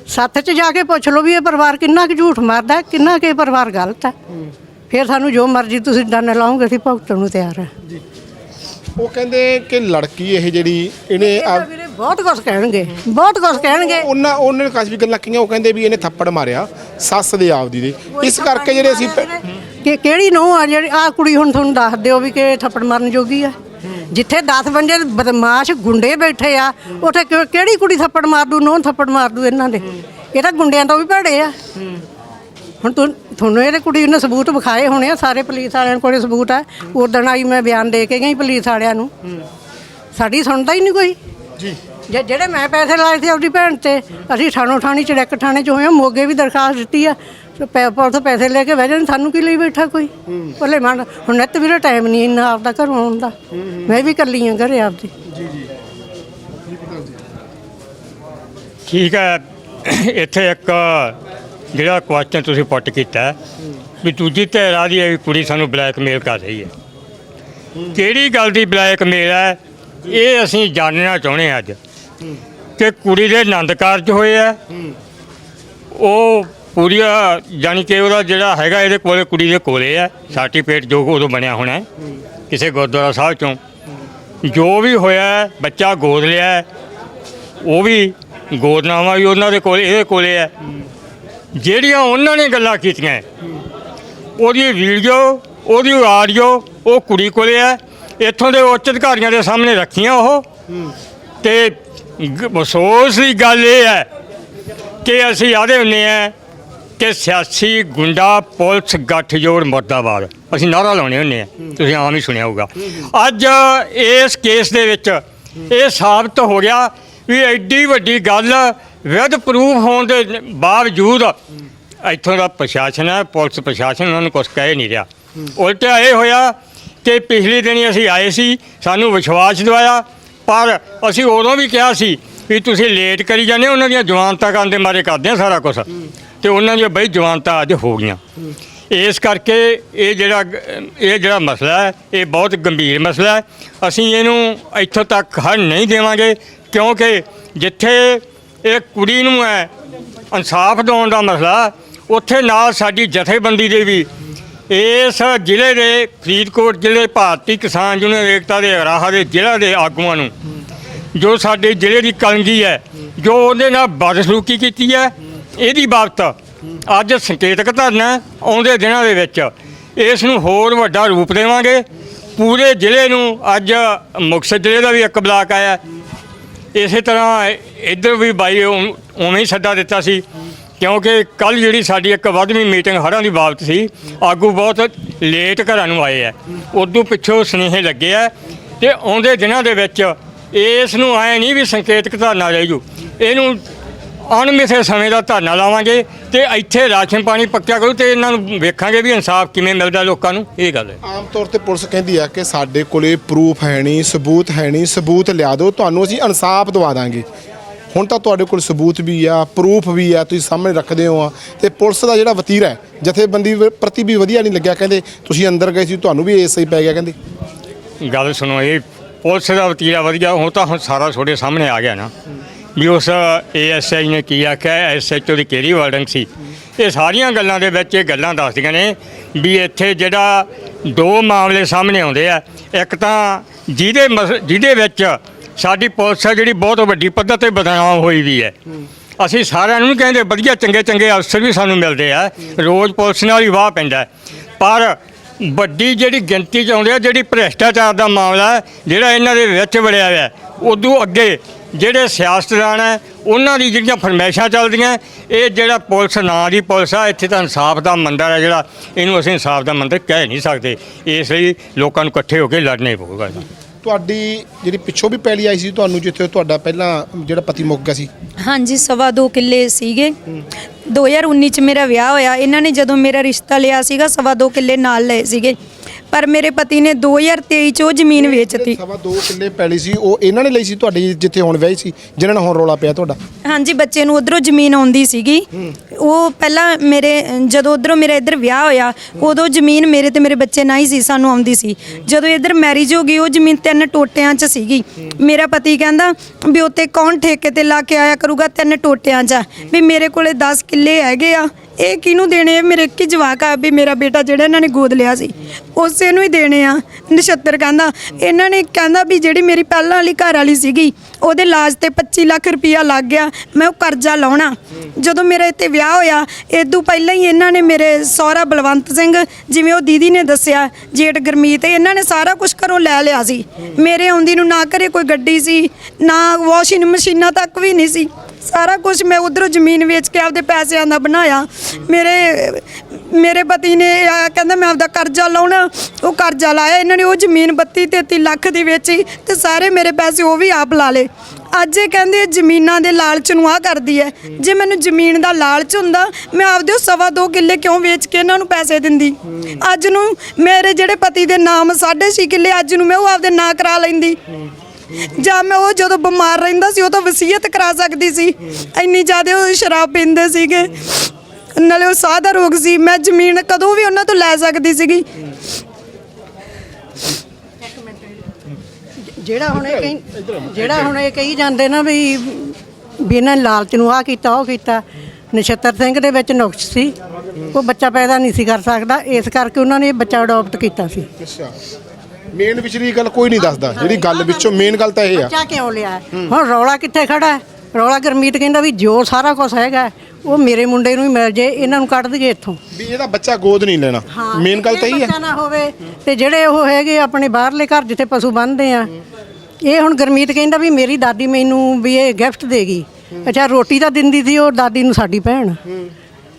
ਸੱਥ 'ਚ ਜਾ ਕੇ ਪੁੱਛ ਲਓ ਵੀ ਇਹ ਪਰਿਵਾਰ ਕਿੰਨਾ ਕੁ ਝੂਠ ਮਾਰਦਾ ਕਿੰਨਾ ਕੁ ਇਹ ਪਰਿਵਾਰ ਗਲਤ ਹੈ। ਫਿਰ ਸਾਨੂੰ ਜੋ ਮਰਜ਼ੀ ਤੁਸੀਂ ਡੰਨ ਲਾਓਗੇ ਅਸੀਂ ਭੁਗਤਣ ਨੂੰ ਤਿਆਰ ਹਾਂ। ਉਹ ਕਹਿੰਦੇ ਕਿ ਲੜਕੀ ਇਹ ਜਿਹੜੀ ਇਹਨੇ ਬਹੁਤ ਕੁਝ ਕਹਿਣਗੇ ਬਹੁਤ ਕੁਝ ਕਹਿਣਗੇ। ਉਹਨਾਂ ਉਹਨਾਂ ਨੇ ਕਾਫੀ ਗੱਲਾਂ ਕੀਆਂ ਉਹ ਕਹਿੰਦੇ ਵੀ ਇਹਨੇ ਥੱਪੜ ਮਾਰਿਆ ਸੱਸ ਦੇ ਆਪਦੀ ਦੇ ਇਸ ਕਰਕੇ ਜਿਹੜੇ ਅਸੀਂ ਕਿ ਕਿਹੜੀ ਨੂੰ ਆ ਜਿਹੜੀ ਆ ਕੁੜੀ ਹੁਣ ਤੁਹਾਨੂੰ ਦੱਸ ਦਿਓ ਵੀ ਕਿ ਥੱਪੜ ਮਾਰਨ ਜੋਗੀ ਆ। ਜਿੱਥੇ 10 ਬੰਦੇ ਬਦਮਾਸ਼ ਗੁੰਡੇ ਬੈਠੇ ਆ ਉੱਥੇ ਕਿਹੜੀ ਕੁੜੀ ਥੱਪੜ ਮਾਰ ਦੂ ਨੋ ਥੱਪੜ ਮਾਰ ਦੂ ਇਹਨਾਂ ਦੇ। ਇਹ ਤਾਂ ਗੁੰਡਿਆਂ ਤੋਂ ਵੀ ਭੜੇ ਆ। ਹੁਣ ਤੁ- ਤੁਹਾਨੂੰ ਇਹਦੇ ਕੁੜੀ ਨੇ ਸਬੂਤ ਵਿਖਾਏ ਹੋਣੇ ਆ ਸਾਰੇ ਪੁਲਿਸ ਵਾਲਿਆਂ ਕੋਲੇ ਸਬੂਤ ਆ। ਉਦੋਂ ਆਈ ਮੈਂ ਬਿਆਨ ਦੇ ਕੇ ਗਈ ਪੁਲਿਸ ਵਾਲਿਆਂ ਨੂੰ। ਸਾਡੀ ਸੁਣਦਾ ਹੀ ਨਹੀਂ ਕੋਈ। ਜੀ। ਜੇ ਜਿਹੜੇ ਮੈਂ ਪੈਸੇ ਲਾਏ ਸੀ ਆਪਣੀ ਭੈਣ ਤੇ ਅਸੀਂ ਥਾਣੋ ਥਾਣੀ ਚੜੈਕ ਥਾਣੇ ਚ ਹੋਏ ਹਾਂ ਮੋਗੇ ਵੀ ਦਰਖਾਸਤ ਦਿੱਤੀ ਆ। ਤੇ ਪੈ- ਪੈਸੇ ਲੈ ਕੇ ਬਹਿ ਜਾਣ ਸਾਨੂੰ ਕੀ ਲਈ ਬੈਠਾ ਕੋਈ? ਭਲੇ ਮਨ ਹੁਣ ਨਿੱਤ ਵੀਰੇ ਟਾਈਮ ਨਹੀਂ ਇੰਨਾ ਆਪਦਾ ਘਰੋਂ ਆਉਣ ਦਾ। ਮੈਂ ਵੀ ਇਕੱਲੀ ਆ ਘਰੇ ਆਪਦੀ। ਠੀਕ ਹੈ। ਇੱਥੇ ਇੱਕ ਜਿਹੜਾ ਕੁਐਸਚਨ ਤੁਸੀਂ ਪੁੱਟ ਕੀਤਾ ਹੈ, ਵੀ ਦੂਜੀ ਧਿਰ ਆ ਦੀ ਕੁੜੀ ਸਾਨੂੰ ਬਲੈਕਮੇਲ ਕਰ ਰਹੀ ਹੈ। ਕਿਹੜੀ ਗੱਲ ਦੀ ਬਲੈਕਮੇਲ ਹੈ? ਇਹ ਅਸੀਂ ਜਾਣਨਾ ਚਾਹੁੰਦੇ ਹਾਂ ਅੱਜ। ਕਿ ਕੁੜੀ ਦੇ ਆਨੰਦ ਕਾਰਜ ਹੋਏ ਆ। ਉਹ ਪੂਰੀ ਜਾਨੀ ਕਿ ਉਹਦਾ ਜਿਹੜਾ ਹੈਗਾ ਇਹਦੇ ਕੋਲੇ ਕੁੜੀ ਦੇ ਕੋਲੇ ਹੈ ਸਰਟੀਫਿਕੇਟ ਜੋ ਉਦੋਂ ਬਣਿਆ ਹੋਣਾ ਕਿਸੇ ਗੁਰਦੁਆਰਾ ਸਾਹਿਬ ਚੋਂ। ਜੋ ਵੀ ਹੋਇਆ ਬੱਚਾ ਗੋਦ ਲਿਆ ਉਹ ਵੀ ਗੋਦਨਾਮਾ ਵੀ ਉਹਨਾਂ ਦੇ ਕੋਲ, ਇਹਦੇ ਕੋਲੇ ਹੈ ਜਿਹੜੀਆਂ ਉਹਨਾਂ ਨੇ ਗੱਲਾਂ ਕੀਤੀਆਂ ਉਹਦੀ ਵੀਡੀਓ, ਉਹਦੀ ਆਡੀਓ ਉਹ ਕੁੜੀ ਕੋਲੇ ਹੈ ਇੱਥੋਂ ਦੇ ਉੱਚ ਅਧਿਕਾਰੀਆਂ ਦੇ ਸਾਹਮਣੇ ਰੱਖੀਆਂ ਉਹ। ਤੇ ਗ- ਅਫਸੋਸ ਦੀ ਗੱਲ ਇਹ ਹੈ ਕਿ ਅਸੀਂ ਆਦੇ ਹੁੰਨੇ ਆ ਕਿ ਸਿਆਸੀ ਗੁੰਡਾ ਪੁਲਿਸ ਗੱਠਜੋੜ ਮੁਰਦਾਬਾਦ। ਅਸੀਂ ਨਾਰਾ ਲਾਉਣੇ ਹੁੰਨੇ ਆ। ਤੁਸੀਂ ਆਮ ਹੀ ਸੁਣਿਆ ਹੋਊਗਾ। ਅੱਜ ਇਸ ਕੇਸ ਦੇ ਵਿੱਚ ਇਹ ਸਾਬਤ ਹੋ ਗਿਆ ਵੀ ਐਡੀ ਵੱਡੀ ਗੱਲ ਵਿਦ ਪ੍ਰੂਫ ਹੋਣ ਦੇ ਬਾਵਜੂਦ ਇੱਥੋਂ ਦਾ ਪ੍ਰਸ਼ਾਸਨ ਹੈ ਪੁਲਿਸ ਪ੍ਰਸ਼ਾਸਨ ਉਹਨਾਂ ਨੂੰ ਕੁਝ ਕਹਿ ਨਹੀਂ ਰਿਹਾ। ਉਲਟਾ ਇਹ ਹੋਇਆ ਕਿ ਪਿਛਲੇ ਦਿਨੀ ਅਸੀਂ ਆਏ ਸੀ ਸਾਨੂੰ ਵਿਸ਼ਵਾਸ ਦਿਵਾਇਆ ਪਰ ਅਸੀਂ ਉਦੋਂ ਵੀ ਕਿਹਾ ਸੀ ਵੀ ਤੁਸੀਂ ਲੇਟ ਕਰੀ ਜਾਂਦੇ ਹੋ, ਉਹਨਾਂ ਦੀਆਂ ਜਵਾਨਤਾਂ ਕਰਨ ਦੇ ਮਾਰੇ ਕਰਦੇ ਆ ਸਾਰਾ ਕੁਝ ਤੇ ਉਹਨਾਂ ਦੀਆਂ ਬਈ ਜਵਾਨਤਾਂ ਅੱਜ ਹੋ ਗਈਆਂ। ਇਸ ਕਰਕੇ ਇਹ ਜਿਹੜਾ ਗ- ਇਹ ਜਿਹੜਾ ਮਸਲਾ ਹੈ ਇਹ ਬਹੁਤ ਗੰਭੀਰ ਮਸਲਾ ਹੈ। ਅਸੀਂ ਇਹਨੂੰ ਇੱਥੋਂ ਤੱਕ ਹੱਲ ਨਹੀਂ ਦੇਵਾਂਗੇ ਕਿਉਂਕਿ ਜਿੱਥੇ ਇਹ ਕੁੜੀ ਨੂੰ ਹੈ ਇਨਸਾਫ ਦਿਵਾਉਣ ਦਾ ਮਸਲਾ ਉੱਥੇ ਨਾਲ ਸਾਡੀ ਜਥੇਬੰਦੀ ਦੇ ਵੀ ਇਸ ਜ਼ਿਲ੍ਹੇ ਦੇ ਫਰੀਦਕੋਟ ਜ਼ਿਲ੍ਹੇ ਭਾਰਤੀ ਕਿਸਾਨ ਯੂਨੀਅਨ ਏਕਤਾ ਦੇ ਰਾਹ ਦੇ ਜ਼ਿਲ੍ਹਾ ਦੇ ਆਗੂਆਂ ਨੂੰ, ਜੋ ਸਾਡੇ ਜ਼ਿਲ੍ਹੇ ਦੀ ਕਲਗੀ ਹੈ, ਜੋ ਉਹਦੇ ਨਾਲ ਬਦਸਲੂਕੀ ਕੀਤੀ ਹੈ, ਇਹਦੀ ਬਾਬਤ ਅੱਜ ਸੰਕੇਤਕ ਧਰਨਾ ਆਉਂਦੇ ਦਿਨਾਂ ਦੇ ਵਿੱਚ ਇਸ ਨੂੰ ਹੋਰ ਵੱਡਾ ਰੂਪ ਦੇਵਾਂਗੇ। ਪੂਰੇ ਜ਼ਿਲ੍ਹੇ ਨੂੰ ਅੱਜ ਮੁਕਤਸਰ ਜ਼ਿਲ੍ਹੇ ਦਾ ਵੀ ਇੱਕ ਬਲਾਕ ਆਇਆ। ਇਸੇ ਤਰ੍ਹਾਂ ਇੱਧਰ ਵੀ ਬਾਈ ਉਵੇਂ ਹੀ ਸੱਦਾ ਦਿੱਤਾ ਸੀ। ਕਿਉਂਕਿ ਕੱਲ ਜਿਹੜੀ ਸਾਡੀ ਇੱਕ ਵੱਧਵੀਂ ਮੀਟਿੰਗ ਹੜ੍ਹਾਂ ਦੀ ਬਾਬਤ ਸੀ, ਆਗੂ ਬਹੁਤ ਲੇਟ ਘਰਾਂ ਨੂੰ ਆਏ ਆ। ਉਦੋਂ ਪਿੱਛੋਂ ਸੁਨੇਹੇ ਲੱਗੇ ਆ ਤੇ ਆਉਂਦੇ ਦਿਨਾਂ ਦੇ ਵਿੱਚ ਇਸ ਨੂੰ ਆਏ ਨਹੀਂ ਵੀ ਸੰਕੇਤਕ ਧਰਨਾ ਰਹਿ ਜੂ। ਇਹਨੂੰ ਅਣਮਿੱਥੇ ਸਮੇਂ ਦਾ ਧਰਨਾ ਲਾਵਾਂਗੇ ਤੇ ਇੱਥੇ ਰਾਸ਼ਨ ਪਾਣੀ ਪੱਕਿਆ ਕਰੂ ਤੇ ਇਹਨਾਂ ਨੂੰ ਵੇਖਾਂਗੇ ਵੀ ਇਨਸਾਫ ਕਿਵੇਂ ਮਿਲਦਾ ਲੋਕਾਂ ਨੂੰ। ਇਹ ਗੱਲ ਹੈ। ਆਮ ਤੌਰ ਤੇ ਪੁਲਿਸ ਕਹਿੰਦੀ ਆ ਕਿ ਸਾਡੇ ਕੋਲੇ ਪ੍ਰੂਫ ਹੈ ਨਹੀਂ, ਸਬੂਤ ਹੈ ਨਹੀਂ, ਸਬੂਤ ਲਿਆ ਦਿਓ, ਤੁਹਾਨੂੰ ਅਸੀਂ ਇਨਸਾਫ ਦਵਾ ਦਾਂਗੇ। ਹੁਣ ਤਾਂ ਤੁਹਾਡੇ ਕੋਲ ਸਬੂਤ ਵੀ ਆ ਪ੍ਰੂਫ ਵੀ ਆ, ਤੁਸੀਂ ਸਾਹਮਣੇ ਰੱਖਦੇ ਹੋ ਆ। ਤੇ ਪੁਲਿਸ ਦਾ ਜਿਹੜਾ ਵਤੀਰਾ ਹੈ, ਜਥੇਬੰਦੀ ਪ੍ਰਤੀ ਵੀ ਵਧੀਆ ਨਹੀਂ ਲੱਗਿਆ, ਕਹਿੰਦੇ ਤੁਸੀਂ ਅੰਦਰ ਗਏ ਸੀ, ਤੁਹਾਨੂੰ ਵੀ ਐਸਾ ਹੀ ਪੈ ਗਿਆ, ਕਹਿੰਦੇ। ਗੱਲ ਸੁਣੋ, ਇਹ ਪੁਲਿਸ ਦਾ ਵਤੀਰਾ ਵਧੀਆ ਹੁਣ ਤਾਂ ਹੁਣ ਸਾਰਾ ਤੁਹਾਡੇ ਸਾਹਮਣੇ ਆ ਗਿਆ ਨਾ। ਵੀ ਉਸ ਏਐਸਆਈ ਨੇ ਕੀ ਆਖਿਆ ਐਸਐਚਓ ਦੀ ਕਿਹੜੀ ਵਾਰਡਿੰਗ ਸੀ? ਇਹ ਸਾਰੀਆਂ ਗੱਲਾਂ ਦੇ ਵਿੱਚ ਇਹ ਗੱਲਾਂ ਦੱਸਦੀਆਂ ਨੇ ਵੀ ਇੱਥੇ ਜਿਹੜਾ ਦੋ ਮਾਮਲੇ ਸਾਹਮਣੇ ਆਉਂਦੇ ਆ, ਇੱਕ ਤਾਂ ਜਿਹਦੇ ਮਸ- ਜਿਹਦੇ ਵਿੱਚ ਸਾਡੀ ਪੁਲਿਸ ਹੈ ਜਿਹੜੀ ਬਹੁਤ ਵੱਡੀ ਪੱਧਰ ਤੇ ਬਦਨਾਮ ਹੋਈ ਵੀ ਹੈ। ਅਸੀਂ ਸਾਰਿਆਂ ਨੂੰ ਕਹਿੰਦੇ ਵਧੀਆ ਚੰਗੇ ਚੰਗੇ ਅਫਸਰ ਵੀ ਸਾਨੂੰ ਮਿਲਦੇ ਆ। ਰੋਜ਼ ਪੁਲਿਸ ਨਾਲ ਹੀ ਵਾਹ ਪੈਂਦਾ। ਪਰ ਵੱਡੀ ਜਿਹੜੀ ਗਿਣਤੀ ਚ ਆਉਂਦੇ ਆ ਜਿਹੜੀ ਭ੍ਰਿਸ਼ਟਾਚਾਰ ਦਾ ਮਾਮਲਾ ਜਿਹੜਾ ਇਹਨਾਂ ਦੇ ਵਿੱਚ ਵੜਿਆ ਹੋਇਆ ਉਦੋਂ ਅੱਗੇ ਜਿਹੜੇ ਸਿਆਸਤਦਾਨ ਹੈ ਉਹਨਾਂ ਦੀ ਜਿਹੜੀਆਂ ਫਰਮੈਸ਼ਾਂ ਚੱਲਦੀਆਂ ਇਹ ਜਿਹੜਾ ਪੁਲਿਸ ਨਾਂ ਦੀ ਪੁਲਿਸ ਆ ਇੱਥੇ ਤਾਂ ਇਨਸਾਫ ਦਾ ਮੰਦਰ ਹੈ ਜਿਹੜਾ ਇਹਨੂੰ ਅਸੀਂ ਇਨਸਾਫ ਦਾ ਮੰਦਰ ਕਹਿ ਨਹੀਂ ਸਕਦੇ। ਇਸ ਲਈ ਲੋਕਾਂ ਨੂੰ ਇਕੱਠੇ ਹੋ ਕੇ ਲੜਨਾ ਹੀ ਪਊਗਾ। ਤੁਹਾਡੀ ਜਿਹੜੀ ਪਿੱਛੋਂ ਵੀ ਪੈਲੀ ਆਈ ਸੀ ਤੁਹਾਨੂੰ ਜਿੱਥੇ ਤੁਹਾਡਾ ਪਹਿਲਾਂ ਜਿਹੜਾ ਪਤੀ ਮੁੱਕ ਗਿਆ ਸੀ? ਹਾਂਜੀ, ਸਵਾ ਦੋ ਕਿੱਲੇ ਸੀਗੇ। 2019 ਚ ਮੇਰਾ ਵਿਆਹ ਹੋਇਆ। ਇਹਨਾਂ ਨੇ ਜਦੋਂ ਮੇਰਾ ਰਿਸ਼ਤਾ ਲਿਆ ਸੀਗਾ, ਸਵਾ ਦੋ ਕਿੱਲੇ ਨਾਲ ਲਏ ਸੀਗੇ। ਪਰ ਮੇਰੇ ਪਤੀ ਨੇ 2023 ਚ ਉਹ ਜ਼ਮੀਨ ਵੇਚਤੀ। ਸਵਾ ਦੋ ਕਿੱਲੇ ਪੈਲੀ ਸੀ ਉਹ ਇਹਨਾਂ ਨੇ ਲਈ ਸੀ ਤੁਹਾਡੀ ਜਿੱਥੇ ਹੁਣ ਵਿਆਹੀ ਸੀ ਜਿਨ੍ਹਾਂ ਨਾਲ ਹੁਣ ਰੋਲਾ ਪਿਆ ਤੁਹਾਡਾ? ਹਾਂਜੀ ਬੱਚੇ ਨੂੰ ਉਧਰੋਂ ਜ਼ਮੀਨ ਆਉਂਦੀ ਸੀਗੀ। ਉਹ ਪਹਿਲਾਂ ਮੇਰੇ ਜਦੋਂ ਉਧਰੋਂ ਮੇਰਾ ਇੱਧਰ ਵਿਆਹ ਹੋਇਆ ਉਦੋਂ ਜ਼ਮੀਨ ਮੇਰੇ ਤੇ ਮੇਰੇ ਬੱਚੇ ਨਾਲ ਹੀ ਸੀ ਸਾਨੂੰ ਆਉਂਦੀ ਸੀ। ਜਦੋਂ ਇੱਧਰ ਮੈਰਿਜ ਹੋ ਗਈ ਉਹ ਜ਼ਮੀਨ ਤਿੰਨ ਟੋਟਿਆਂ 'ਚ ਸੀਗੀ। ਮੇਰਾ ਪਤੀ ਕਹਿੰਦਾ ਵੀ ਉੱਤੇ ਕੌਣ ਠੇਕੇ ਤੇ ਲਾ ਕੇ ਆਇਆ ਕਰੂਗਾ ਤਿੰਨ ਟੋਟਿਆਂ 'ਚ? ਵੀ ਮੇਰੇ ਕੋਲੇ 10 ਕਿੱਲੇ ਹੈਗੇ ਆ ਇਹ ਕਿਹਨੂੰ ਦੇਣੇ ਆ? ਮੇਰੇ ਇੱਕ ਜਵਾਕ ਆ, ਵੀ ਮੇਰਾ ਬੇਟਾ ਜਿਹੜਾ ਇਹਨਾਂ ਨੇ ਗੋਦ ਲਿਆ ਸੀ, ਉਸੇ ਨੂੰ ਹੀ ਦੇਣੇ ਆ। ਨਛੱਤਰ ਕਹਿੰਦਾ, ਇਹਨਾਂ ਨੇ ਕਹਿੰਦਾ ਵੀ ਜਿਹੜੀ ਮੇਰੀ ਪਹਿਲਾਂ ਵਾਲੀ ਘਰ ਵਾਲੀ ਸੀਗੀ, ਉਹਦੇ ਇਲਾਜ ਤੇ 25 ਲੱਖ ਰੁਪਇਆ ਲੱਗ ਗਿਆ, ਮੈਂ ਉਹ ਕਰਜ਼ਾ ਲਾਉਣਾ। ਜਦੋਂ ਮੇਰਾ ਇੱਥੇ ਵਿਆਹ ਹੋਇਆ ਇਦੋਂ ਪਹਿਲਾਂ ਹੀ ਇਹਨਾਂ ਨੇ ਮੇਰੇ ਸਹੁਰਾ ਬਲਵੰਤ ਸਿੰਘ, ਜਿਵੇਂ ਉਹ ਦੀਦੀ ਨੇ ਦੱਸਿਆ, ਜੇਠ ਗਰਮੀਤ, ਇਹਨਾਂ ਨੇ ਸਾਰਾ ਕੁਝ ਘਰੋਂ ਲੈ ਲਿਆ ਸੀ। ਮੇਰੇ ਆਉਂਦੀ ਨੂੰ ਨਾ ਘਰੇ ਕੋਈ ਗੱਡੀ ਸੀ, ਨਾ ਵਾਸ਼ਿੰਗ ਮਸ਼ੀਨਾਂ ਤੱਕ ਵੀ ਨਹੀਂ ਸੀ। ਸਾਰਾ ਕੁਝ ਮੈਂ ਉਧਰੋਂ ਜ਼ਮੀਨ ਵੇਚ ਕੇ ਆਪਦੇ ਪੈਸਿਆਂ ਦਾ ਬਣਾਇਆ। ਮੇਰੇ ਮੇਰੇ ਪਤੀ ਨੇ ਆ ਕਹਿੰਦਾ ਮੈਂ ਆਪਦਾ ਕਰਜ਼ਾ ਲਾਉਣਾ। ਉਹ ਕਰਜ਼ਾ ਲਾਇਆ, ਇਹਨਾਂ ਨੇ ਉਹ ਜ਼ਮੀਨ 32 33 ਲੱਖ ਦੀ ਵੇਚੀ ਤੇ ਸਾਰੇ ਮੇਰੇ ਪੈਸੇ ਉਹ ਵੀ ਆਪ ਲਾ ਲਏ। ਅੱਜ ਇਹ ਕਹਿੰਦੇ ਜ਼ਮੀਨਾਂ ਦੇ ਲਾਲਚ ਨੂੰ ਆ ਕਰਦੀ ਹੈ। ਜੇ ਮੈਨੂੰ ਜ਼ਮੀਨ ਦਾ ਲਾਲਚ ਹੁੰਦਾ, ਮੈਂ ਆਪਦੇ ਉਹ ਸਵਾ ਦੋ ਕਿੱਲੇ ਕਿਉਂ ਵੇਚ ਕੇ ਇਹਨਾਂ ਨੂੰ ਪੈਸੇ ਦਿੰਦੀ? ਅੱਜ ਨੂੰ ਮੇਰੇ ਜਿਹੜੇ ਪਤੀ ਦੇ ਨਾਮ 6.5 ਕਿੱਲੇ, ਅੱਜ ਨੂੰ ਮੈਂ ਉਹ ਆਪਦੇ ਨਾਂ ਕਰਾ ਲੈਂਦੀ। ਜਾਂ ਮੈਂ ਉਹ ਜਦੋਂ ਬਿਮਾਰ ਰਹਿੰਦਾ ਸੀ ਉਹ ਤਾਂ ਵਸੀਅਤ ਕਰਾ ਸਕਦੀ ਸੀ। ਇੰਨੀ ਜ਼ਿਆਦਾ ਉਹ ਸ਼ਰਾਬ ਪੀਂਦੇ ਸੀਗੇ। ਨਾਲੇ ਉਹ ਸਾਹ ਦਾ ਰੋਗ ਸੀ। ਮੈਂ ਜ਼ਮੀਨ ਕਦੋਂ ਵੀ ਉਹਨਾਂ ਤੋਂ ਲੈ ਸਕਦੀ ਸੀਗੀ। ਜਿਹੜਾ ਹੁਣ ਇਹ ਕਹੀ ਜਿਹੜਾ ਹੁਣ ਇਹ ਕਹੀ ਜਾਂਦੇ ਨਾ ਵੀ ਵੀ ਇਹਨਾਂ ਨੇ ਲਾਲਚ ਨੂੰ ਆ ਕੀਤਾ ਉਹ ਕੀਤਾ। ਨਛੱਤਰ ਸਿੰਘ ਦੇ ਵਿੱਚ ਨੁਕਸ ਸੀ। ਉਹ ਬੱਚਾ ਪੈਦਾ ਨਹੀਂ ਸੀ ਕਰ ਸਕਦਾ। ਇਸ ਕਰਕੇ ਉਹਨਾਂ ਨੇ ਇਹ ਬੱਚਾ ਅਡਾਪਟ ਕੀਤਾ ਸੀ। ਅੱਛਾ। ਮੇਨ ਵਿਚਲੀ ਗੱਲ ਕੋਈ ਨਹੀਂ ਦੱਸਦਾ। ਜਿਹੜੀ ਗੱਲ ਵਿੱਚੋਂ ਮੇਨ ਗੱਲ ਤਾਂ ਇਹ ਆ। ਬੱਚਾ ਕਿਉਂ ਲਿਆ? ਹੁਣ ਰੌਲਾ ਕਿੱਥੇ ਖੜਾ? ਹੈ ਰੌਲਾ ਗਰਮੀਤ ਕਹਿੰਦਾ ਵੀ ਜੋ ਸਾਰਾ ਕੁਝ ਹੈਗਾ ਉਹ ਮੇਰੇ ਮੁੰਡੇ ਨੂੰ ਹੀ ਮਿਲ ਜੇ ਇਹਨਾਂ ਨੂੰ ਕੱਢ ਦਈਏ ਇੱਥੋਂ। ਵੀ ਇਹਦਾ ਬੱਚਾ ਗੋਦ ਨਹੀਂ ਲੈਣਾ। ਮੇਨ ਗੱਲ ਤਾਂ ਇਹ ਇਹ ਬੱਚਾ ਆ ਨਾ ਹੋਵੇ ਤੇ ਜਿਹੜੇ ਉਹ ਹੈਗੇ ਆਪਣੇ ਬਾਹਰਲੇ ਘਰ ਜਿੱਥੇ ਪਸ਼ੂ ਬੰਨਦੇ ਆ ਇਹ ਹੁਣ ਗਰਮੀਤ ਕਹਿੰਦਾ ਵੀ ਮੇਰੀ ਦਾਦੀ ਮੈਨੂੰ ਵੀ ਇਹ ਗਿਫਟ ਦੇਗੀ ਅੱਛਾ ਰੋਟੀ ਤਾਂ ਦਿੰਦੀ ਸੀ ਉਹ ਦਾਦੀ ਨੂੰ ਸਾਡੀ ਭੈਣ।